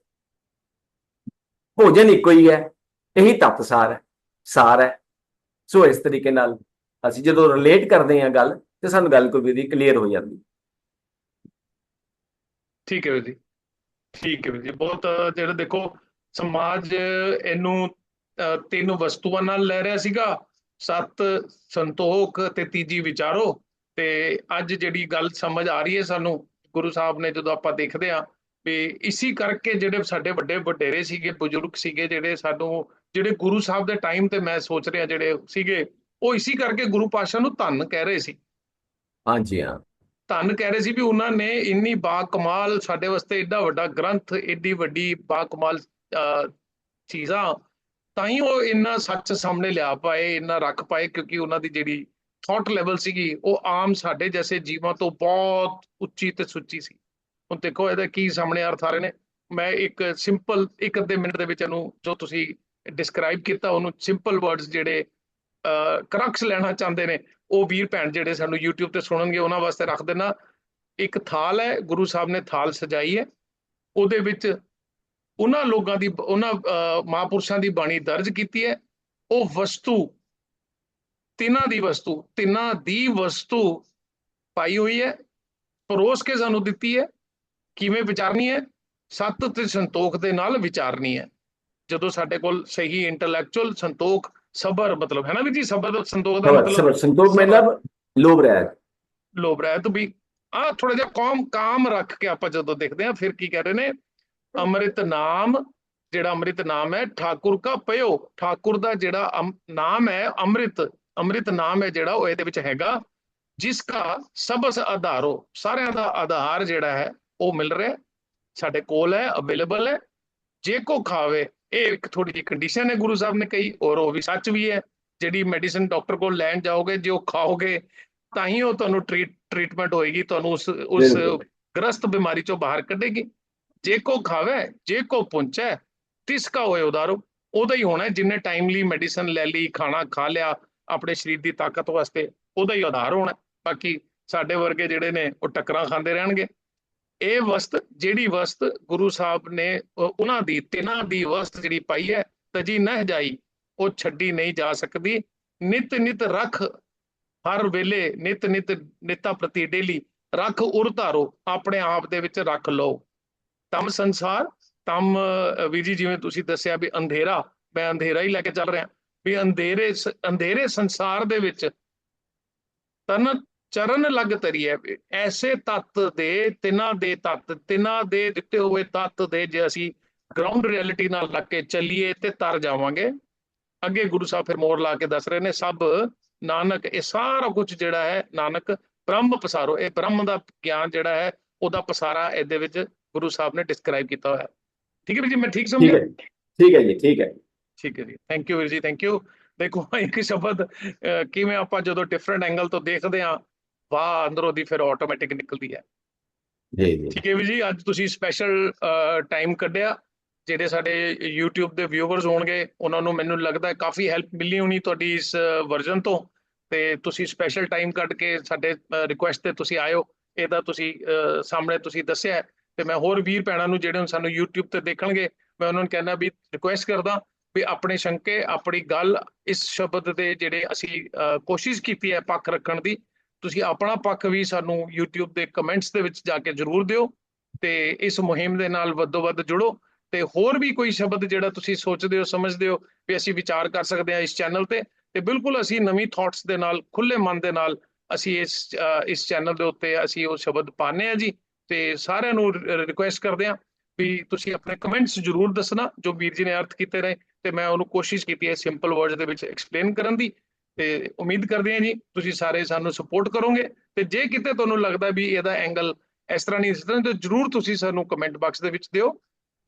S1: ਭੋਜਨ ਇੱਕੋ ਹੀ ਹੈ, ਇਹੀ ਤਤ ਸਾਰ ਹੈ ਸਾਰ ਹੈ। ਸੋ ਇਸ ਤਰੀਕੇ ਨਾਲ ਅਸੀਂ ਜਦੋਂ ਰਿਲੇਟ ਕਰਦੇ ਹਾਂ ਗੱਲ, ਤੇ ਸਾਨੂੰ ਗੱਲ ਕੋਈ ਵੀ ਕਲੀਅਰ ਹੋ ਜਾਂਦੀ।
S2: ਠੀਕ ਹੈ ਵੀਰ ਜੀ। ਠੀਕ ਹੈ ਵੀਰ ਜੀ। ਬਹੁਤ, ਜਿਹੜਾ ਦੇਖੋ, ਸਮਾਜ ਇਹਨੂੰ ਤਿੰਨ ਵਸਤੂਆਂ ਨਾਲ ਲੈ ਰਿਹਾ ਸੀਗਾ ਸਤ ਸੰਤੋਖ ਤੇ ਤੀਜੀ ਵਿਚਾਰੋ। ਤੇ ਅੱਜ ਜਿਹੜੀ ਗੱਲ ਸਮਝ ਆ ਰਹੀ ਹੈ ਸਾਨੂੰ ਗੁਰੂ ਸਾਹਿਬ ਨੇ ਜਦੋਂ ਆਪਾਂ ਦੇਖਦੇ ਆ ਵੀ ਇਸੀ ਕਰਕੇ ਜਿਹੜੇ ਸਾਡੇ ਵੱਡੇ ਵਡੇਰੇ ਸੀਗੇ ਬਜ਼ੁਰਗ ਸੀਗੇ ਜਿਹੜੇ ਸਾਨੂੰ ਜਿਹੜੇ ਗੁਰੂ ਸਾਹਿਬ ਦੇ ਟਾਈਮ ਤੇ ਮੈਂ ਸੋਚ ਰਿਹਾ ਜਿਹੜੇ ਸੀਗੇ ਉਹ ਇਸੀ ਕਰਕੇ ਗੁਰੂ ਪਾਸ਼ਾ ਨੂੰ ਧੰਨ ਕਹਿ ਰਹੇ ਸੀ।
S1: ਹਾਂਜੀ ਹਾਂ।
S2: ਧੰਨ ਕਹਿ ਰਹੇ ਸੀ ਵੀ ਉਹਨਾਂ ਨੇ ਇੰਨੀ ਬਾ ਕਮਾਲ ਸਾਡੇ ਵਾਸਤੇ ਏਡਾ ਵੱਡਾ ਗ੍ਰੰਥ ਏਡੀ ਵੱਡੀ ਬਾ ਕਮਾਲ ਚੀਜ਼ਾਂ ਤਾਂ ਹੀ ਉਹ ਇੰਨਾ ਸੱਚ ਸਾਹਮਣੇ ਲਿਆ ਪਾਏ, ਇੰਨਾ ਰੱਖ ਪਾਏ, ਕਿਉਂਕਿ ਉਹਨਾਂ ਦੀ ਜਿਹੜੀ ਥਾਟ ਲੈਵਲ ਸੀਗੀ, ਉਹ ਆਮ ਸਾਡੇ ਜੈਸੇ ਜੀਵਾਂ ਤੋਂ ਬਹੁਤ ਉੱਚੀ ਤੇ ਸੁੱਚੀ ਸੀ। ਹੁਣ ਦੇਖੋ ਇਹਦਾ ਕੀ ਸਾਹਮਣੇ ਅਰਥ ਆ ਰਹੇ ਨੇ। ਮੈਂ ਇੱਕ ਸਿੰਪਲ ਇੱਕ ਅੱਧੇ ਮਿੰਟ ਦੇ ਵਿੱਚ ਇਹਨੂੰ ਜੋ ਤੁਸੀਂ ਡਿਸਕ੍ਰਾਈਬ ਕੀਤਾ, ਉਹਨੂੰ ਸਿੰਪਲ ਵਰਡਸ ਜਿਹੜੇ ਕਰਕਸ ਲੈਣਾ ਚਾਹੁੰਦੇ ਨੇ, ਉਹ ਵੀਰ ਭੈਣ ਜਿਹੜੇ ਸਾਨੂੰ YouTube ਤੇ ਸੁਣਨਗੇ, ਉਹਨਾਂ ਵਾਸਤੇ ਰੱਖ ਦੇਣਾ ਇੱਕ ਥਾਲ ਹੈ, ਗੁਰੂ ਸਾਹਿਬ ਨੇ ਥਾਲ ਸਜਾਈ ਹੈ। ਉਹਦੇ ਵਿੱਚ ਉਹਨਾਂ ਲੋਕਾਂ ਦੀ ਉਹਨਾਂ ਮਹਾਂਪੁਰਸ਼ਾਂ ਦੀ ਬਾਣੀ ਦਰਜ ਕੀਤੀ ਹੈ। ਉਹ ਵਸਤੂ ਤਿੰਨਾਂ ਦੀ ਵਸਤੂ ਤਿੰਨਾਂ ਦੀ ਵਸਤੂ ਪਾਈ ਹੋਈ ਹੈ। ਪਰੋਸ ਕੇ ਸਾਨੂੰ ਦਿੱਤੀ ਹੈ। ਕਿਵੇਂ ਵਿਚਾਰਨੀ ਹੈ? ਸੱਤ ਤੇ ਸੰਤੋਖ ਦੇ ਨਾਲ ਵਿਚਾਰਨੀ ਹੈ। ਜਦੋਂ ਸਾਡੇ ਕੋਲ ਸਹੀ ਇੰਟੈਲੈਕਚੁਅਲ ਸੰਤੋਖ ਸਬਰ ਮਤਲਬ ਹੈ ਨਾ ਵੀ ਜੀ ਸਬਰ ਦਾ ਸੰਤੋਖ ਦਾ ਮਤਲਬ
S1: ਸਬਰ ਸੰਤੋਖ ਮਤਲਬ ਲੋਭ ਰਹਿਤ।
S2: ਲੋਭ ਰਹਿਤ ਵੀ। ਆ ਥੋੜਾ ਜਿਹਾ ਕੌਮ ਕਾਮ ਰੱਖ ਕੇ ਆਪਾਂ ਜਦੋਂ ਦੇਖਦੇ ਆ ਫਿਰ ਕੀ ਕਹਿ ਰਹੇ ਨੇ? ਅੰਮ੍ਰਿਤ ਨਾਮ ਜਿਹੜਾ ਅੰਮ੍ਰਿਤ ਨਾਮ ਹੈ ਠਾਕੁਰ ਕਾ ਪਇਓ ਠਾਕੁਰ ਦਾ ਜਿਹੜਾ ਨਾਮ ਹੈ ਅੰਮ੍ਰਿਤ ਅੰਮ੍ਰਿਤ ਨਾਮ ਹੈ ਜਿਹੜਾ ਉਹ ਇਹਦੇ ਵਿੱਚ ਹੈਗਾ ਜਿਸ ਕਾ ਸਬਸ ਆਧਾਰੋ। ਸਾਰਿਆਂ ਦਾ ਆਧਾਰ ਜਿਹੜਾ ਹੈ ਉਹ ਮਿਲ ਰਿਹਾ ਸਾਡੇ ਕੋਲ ਹੈ ਅਵੇਲੇਬਲ ਹੈ। ਜੇ ਕੋ ਖਾਵੇ ਇਹ ਇੱਕ ਥੋੜੀ ਜਿਹੀ ਕੰਡੀਸ਼ਨ ਹੈ ਗੁਰੂ ਸਾਹਿਬ ਨੇ ਕਹੀ ਔਰ ਉਹ ਵੀ ਸੱਚ ਵੀ ਹੈ। ਜਿਹੜੀ ਮੈਡੀਸਿਨ ਡਾਕਟਰ ਕੋਲ ਲੈਣ ਜਾਓਗੇ ਜੇ ਉਹ ਖਾਓਗੇ ਤਾਂ ਹੀ ਉਹ ਤੁਹਾਨੂੰ ਟ੍ਰੀਟ ਟ੍ਰੀਟਮੈਂਟ ਹੋਏਗੀ ਤੁਹਾਨੂੰ ਉਸ ਉਸ। ਗ੍ਰਸਤ ਬਿਮਾਰੀ ਚੋਂ ਬਾਹਰ ਕੱਢੇਗੀ। ਜੇ ਕੋ ਖਾਵੇ ਜੇ ਕੋ ਪੁੰਚੈ ਤਿਸ ਕਾ ਹੋਏ ਉਦਾਰੋ। ਉਹਦਾ ਹੀ ਹੋਣਾ ਹੈ, ਜਿੰਨੇ ਟਾਈਮਲੀ ਮੈਡੀਸਨ ਲੈ ਲਈ ਖਾਣਾ ਖਾ ਲਿਆ ਆਪਣੇ ਸਰੀਰ ਦੀ ਤਾਕਤ ਵਾਸਤੇ ਉਹਦਾ ਹੀ ਆਧਾਰ ਹੋਣਾ ਬਾਕੀ ਸਾਡੇ ਵਰਗੇ ਜਿਹੜੇ ਨੇ ਉਹ ਟੱਕਰਾਂ ਖਾਂਦੇ ਰਹਿਣਗੇ। ਇਹ ਵਸਤ ਜਿਹੜੀ ਵਸਤ ਗੁਰੂ ਸਾਹਿਬ ਨੇ ਉਹਨਾਂ ਦੀ ਤਿੰਨਾਂ ਦੀ ਵਸਤ ਜਿਹੜੀ ਪਾਈ ਹੈ ਤਜੀ ਨਹਿ ਜਾਈ ਉਹ ਛੱਡੀ ਨਹੀਂ ਜਾ ਸਕਦੀ। ਨਿਤ ਨਿਤ ਰੱਖ ਹਰ ਵੇਲੇ ਨਿਤ ਨਿਤ ਨਿਤਾ ਪ੍ਰਤੀ ਡੇਲੀ ਰੱਖ ਉਰ ਧਾਰੋ ਆਪਣੇ ਆਪ ਦੇ ਵਿੱਚ ਰੱਖ ਲਓ। ਤਮ ਸੰਸਾਰ ਤਮ ਅ, ਵੀਰ ਜੀ ਜਿਵੇਂ ਤੁਸੀਂ ਦੱਸਿਆ ਵੀ ਅੰਧੇਰਾ ਮੈਂ ਅੰਧੇਰਾ ਹੀ ਲੈ ਕੇ ਚੱਲ ਰਿਹਾ। ਵੀ ਅੰਧੇਰੇ ਅੰਧੇਰੇ ਸੰਸਾਰ ਦੇ ਵਿੱਚ ਤਨ ਚਰਨ ਲੱਗ ਤਰੀਏ ਐਸੇ ਤੱਤ ਦੇ ਤਿੰਨਾਂ ਦੇ ਤੱਤ ਤਿੰਨਾਂ ਦੇ ਦਿੱਤੇ ਹੋਏ ਤੱਤ ਦੇ ਜੇ ਅਸੀਂ ਗਰਾਊਂਡ ਰਿਐਲਿਟੀ ਨਾਲ ਲੱਗ ਕੇ ਚੱਲੀਏ ਤੇ ਤਰ ਜਾਵਾਂਗੇ। ਅੱਗੇ ਗੁਰੂ ਸਾਹਿਬ ਫਿਰ ਮੋਰ ਲਾ ਕੇ ਦੱਸ ਰਹੇ ਨੇ ਸਭ ਨਾਨਕ ਇਹ ਸਾਰਾ ਕੁਝ ਜਿਹੜਾ ਹੈ ਨਾਨਕ ਬ੍ਰਹਮ ਪਸਾਰੋ। ਇਹ ਬ੍ਰਹਮ ਦਾ ਗਿਆਨ ਜਿਹੜਾ ਹੈ ਉਹਦਾ ਪਸਾਰਾ ਇਹਦੇ ਵਿੱਚ ਗੁਰੂ ਸਾਹਿਬ ਨੇ ਡਿਸਕ੍ਰਾਈਬ ਕੀਤਾ ਹੋਇਆ। ਠੀਕ ਹੈ ਵੀਰ ਜੀ ਮੈਂ ਠੀਕ ਸਮਝਿਆ
S1: ਠੀਕ ਹੈ ਜੀ ਠੀਕ ਹੈ
S2: ਠੀਕ ਹੈ। ਜੀ। ਥੈਂਕ ਯੂ ਵੀਰ ਜੀ ਥੈਂਕ ਯੂ ਦੇਖੋ ਇੱਕ ਸ਼ਬਦ ਕਿਵੇਂ ਆਪਾਂ ਜਦੋਂ ਡਿਫਰੈਂਟ ਐਂਗਲ ਤੋਂ ਦੇਖਦੇ ਹਾਂ ਵਾਹ ਅੰਦਰੋਂ ਦੀ ਫਿਰ ਆਟੋਮੈਟਿਕ ਨਿਕਲਦੀ ਹੈ।
S1: ਜੀ ਜੀ।
S2: ਠੀਕ ਹੈ ਵੀਰ ਜੀ ਅੱਜ ਤੁਸੀਂ ਸਪੈਸ਼ਲ ਟਾਈਮ ਕੱਢਿਆ ਜਿਹੜੇ ਸਾਡੇ YouTube ਦੇ ਵਿਊਵਰਸ ਹੋਣਗੇ ਉਹਨਾਂ ਨੂੰ ਮੈਨੂੰ ਲੱਗਦਾ ਹੈ ਕਾਫੀ ਹੈਲਪ ਮਿਲੀ ਹੋਣੀ ਤੁਹਾਡੀ ਇਸ ਵਰਜ਼ਨ ਤੋਂ। ਤੇ ਤੁਸੀਂ ਸਪੈਸ਼ਲ ਟਾਈਮ ਕੱਢ ਕੇ ਸਾਡੇ ਰਿਕੁਐਸਟ ਤੇ ਤੁਸੀਂ ਆਇਓ ਇਹਦਾ ਤੁਸੀਂ ਸਾਹਮਣੇ ਤੁਸੀਂ ਦੱਸਿਆ ਤੇ ਮੈਂ ਹੋਰ ਵੀਰ ਭੈਣਾਂ ਨੂੰ ਜਿਹੜੇ ਹੁਣ ਸਾਨੂੰ YouTube ਤੇ ਦੇਖਣਗੇ, ਮੈਂ ਉਹਨਾਂ ਨੂੰ ਕਹਿਣਾ ਵੀ ਰਿਕੁਐਸਟ ਕਰਦਾ ਵੀ ਆਪਣੇ ਸ਼ੰਕੇ, ਆਪਣੀ ਗੱਲ ਇਸ ਸ਼ਬਦ ਦੇ ਜਿਹੜੇ ਅਸੀਂ ਕੋਸ਼ਿਸ਼ ਕੀਤੀ ਹੈ ਪੱਖ ਰੱਖਣ ਦੀ, ਤੁਸੀਂ ਆਪਣਾ ਪੱਖ ਵੀ ਸਾਨੂੰ YouTube ਦੇ ਕਮੈਂਟਸ ਦੇ ਵਿੱਚ ਜਾ ਕੇ ਜਰੂਰ ਦਿਓ ਤੇ ਇਸ ਮੁਹਿੰਮ ਦੇ ਨਾਲ ਵੱਧੋ ਵੱਧ ਜੁੜੋ ਤੇ ਹੋਰ ਵੀ ਕੋਈ ਸ਼ਬਦ ਜਿਹੜਾ ਤੁਸੀਂ ਸੋਚਦੇ ਹੋ, ਸਮਝਦੇ ਹੋ ਵੀ ਅਸੀਂ ਵਿਚਾਰ ਕਰ ਸਕਦੇ ਹਾਂ ਇਸ ਚੈਨਲ ਤੇ ਤੇ ਬਿਲਕੁਲ ਅਸੀਂ ਨਵੀਂ ਥਾਟਸ ਦੇ ਨਾਲ ਖੁੱਲੇ ਮਨ ਦੇ ਨਾਲ ਅਸੀਂ ਇਸ ਇਸ ਚੈਨਲ ਦੇ ਉੱਤੇ ਅਸੀਂ ਉਹ ਸ਼ਬਦ ਪਾਣੇ ਆ ਜੀ। ਤੇ ਸਾਰਿਆਂ ਨੂੰ ਰਿਕੁਐਸਟ ਕਰਦੇ ਹਾਂ ਵੀ ਤੁਸੀਂ ਆਪਣੇ ਕਮੈਂਟਸ ਜਰੂਰ ਦੱਸਣਾ, ਜੋ ਵੀਰ ਜੀ ਨੇ ਅਰਥ ਕੀਤੇ ਨੇ, ਤੇ ਮੈਂ ਉਹਨੂੰ ਕੋਸ਼ਿਸ਼ ਕੀਤੀ ਹੈ ਸਿੰਪਲ ਵਰਡਸ ਦੇ ਵਿੱਚ ਐਕਸਪਲੇਨ ਕਰਨ ਦੀ, ਤੇ ਉਮੀਦ ਕਰਦੇ ਹਾਂ ਜੀ ਤੁਸੀਂ ਸਾਰੇ ਸਾਨੂੰ ਸਪੋਰਟ ਕਰੋਗੇ, ਤੇ ਜੇ ਕਿਤੇ ਤੁਹਾਨੂੰ ਲੱਗਦਾ ਵੀ ਇਹਦਾ ਐਂਗਲ ਇਸ ਤਰ੍ਹਾਂ ਨਹੀਂ, ਇਸ ਤਰ੍ਹਾਂ ਤਾਂ ਜਰੂਰ ਤੁਸੀਂ ਸਾਨੂੰ ਕਮੈਂਟ ਬਾਕਸ ਦੇ ਵਿੱਚ ਦਿਓ,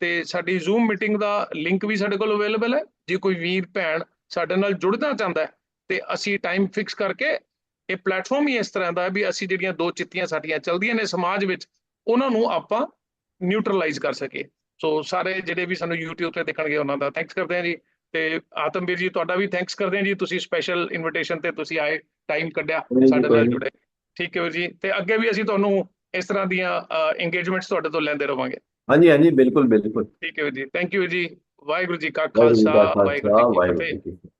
S2: ਤੇ ਸਾਡੀ ਜ਼ੂਮ ਮੀਟਿੰਗ ਦਾ ਲਿੰਕ ਵੀ ਸਾਡੇ ਕੋਲ ਅਵੇਲੇਬਲ ਹੈ, ਜੇ ਕੋਈ ਵੀਰ, ਭੈਣ ਸਾਡੇ ਨਾਲ ਜੁੜਨਾ ਚਾਹੁੰਦਾ ਹੈ, ਤੇ ਅਸੀਂ ਟਾਈਮ ਫਿਕਸ ਕਰਕੇ ਇਹ ਪਲੇਟਫਾਰਮ ਹੀ ਇਸ ਤਰ੍ਹਾਂ ਦਾ ਵੀ ਅਸੀਂ ਜਿਹੜੀਆਂ ਦੋ ਚਿੱਤੀਆਂ ਸਾਡੀਆਂ ਚੱਲਦੀਆਂ ਨੇ ਸਮਾਜ ਵਿੱਚ ਉਹਨਾਂ ਨੂੰ ਆਪਾਂ ਨਿਊਟਰਲਾਈਜ਼ ਕਰ ਸਕੀਏ। ਸੋ ਸਾਰੇ ਜਿਹੜੇ ਵੀ ਸਾਨੂੰ YouTube ਤੇ ਦੇਖਣਗੇ ਉਹਨਾਂ ਦਾ ਥੈਂਕਸ ਕਰਦੇ ਹਾਂ ਜੀ। ਤੇ ਆਤਮਵੀਰ ਜੀ ਤੁਹਾਡਾ ਵੀ ਥੈਂਕਸ ਕਰਦੇ ਹਾਂ ਜੀ। ਤੁਸੀਂ ਸਪੈਸ਼ਲ ਇਨਵੀਟੇਸ਼ਨ ਤੇ ਤੁਸੀਂ ਆਏ ਟਾਈਮ ਕੱਢਿਆ ਸਾਡੇ ਨਾਲ। ਜੁੜੇ। ਠੀਕ ਹੈ ਜੀ। ਤੇ ਅੱਗੇ ਵੀ ਅਸੀਂ ਤੁਹਾਨੂੰ ਇਸ ਤਰ੍ਹਾਂ ਦੀਆਂ ਇੰਗੇਜਮੈਂਟਸ ਤੁਹਾਡੇ ਤੋਂ ਲੈਂਦੇ ਰਵਾਂਗੇ।
S1: ਹਾਂਜੀ ਹਾਂਜੀ ਬਿਲਕੁਲ ਬਿਲਕੁਲ।
S2: ਠੀਕ ਹੈ ਜੀ। ਥੈਂਕ ਯੂ ਜੀ। ਵਾਹਿਗੁਰੂ ਜੀ ਕਾ ਖਾਲਸਾ ਵਾਹਿਗੁਰੂ
S1: ਜੀ ਕੀ ਫਤਿਹ।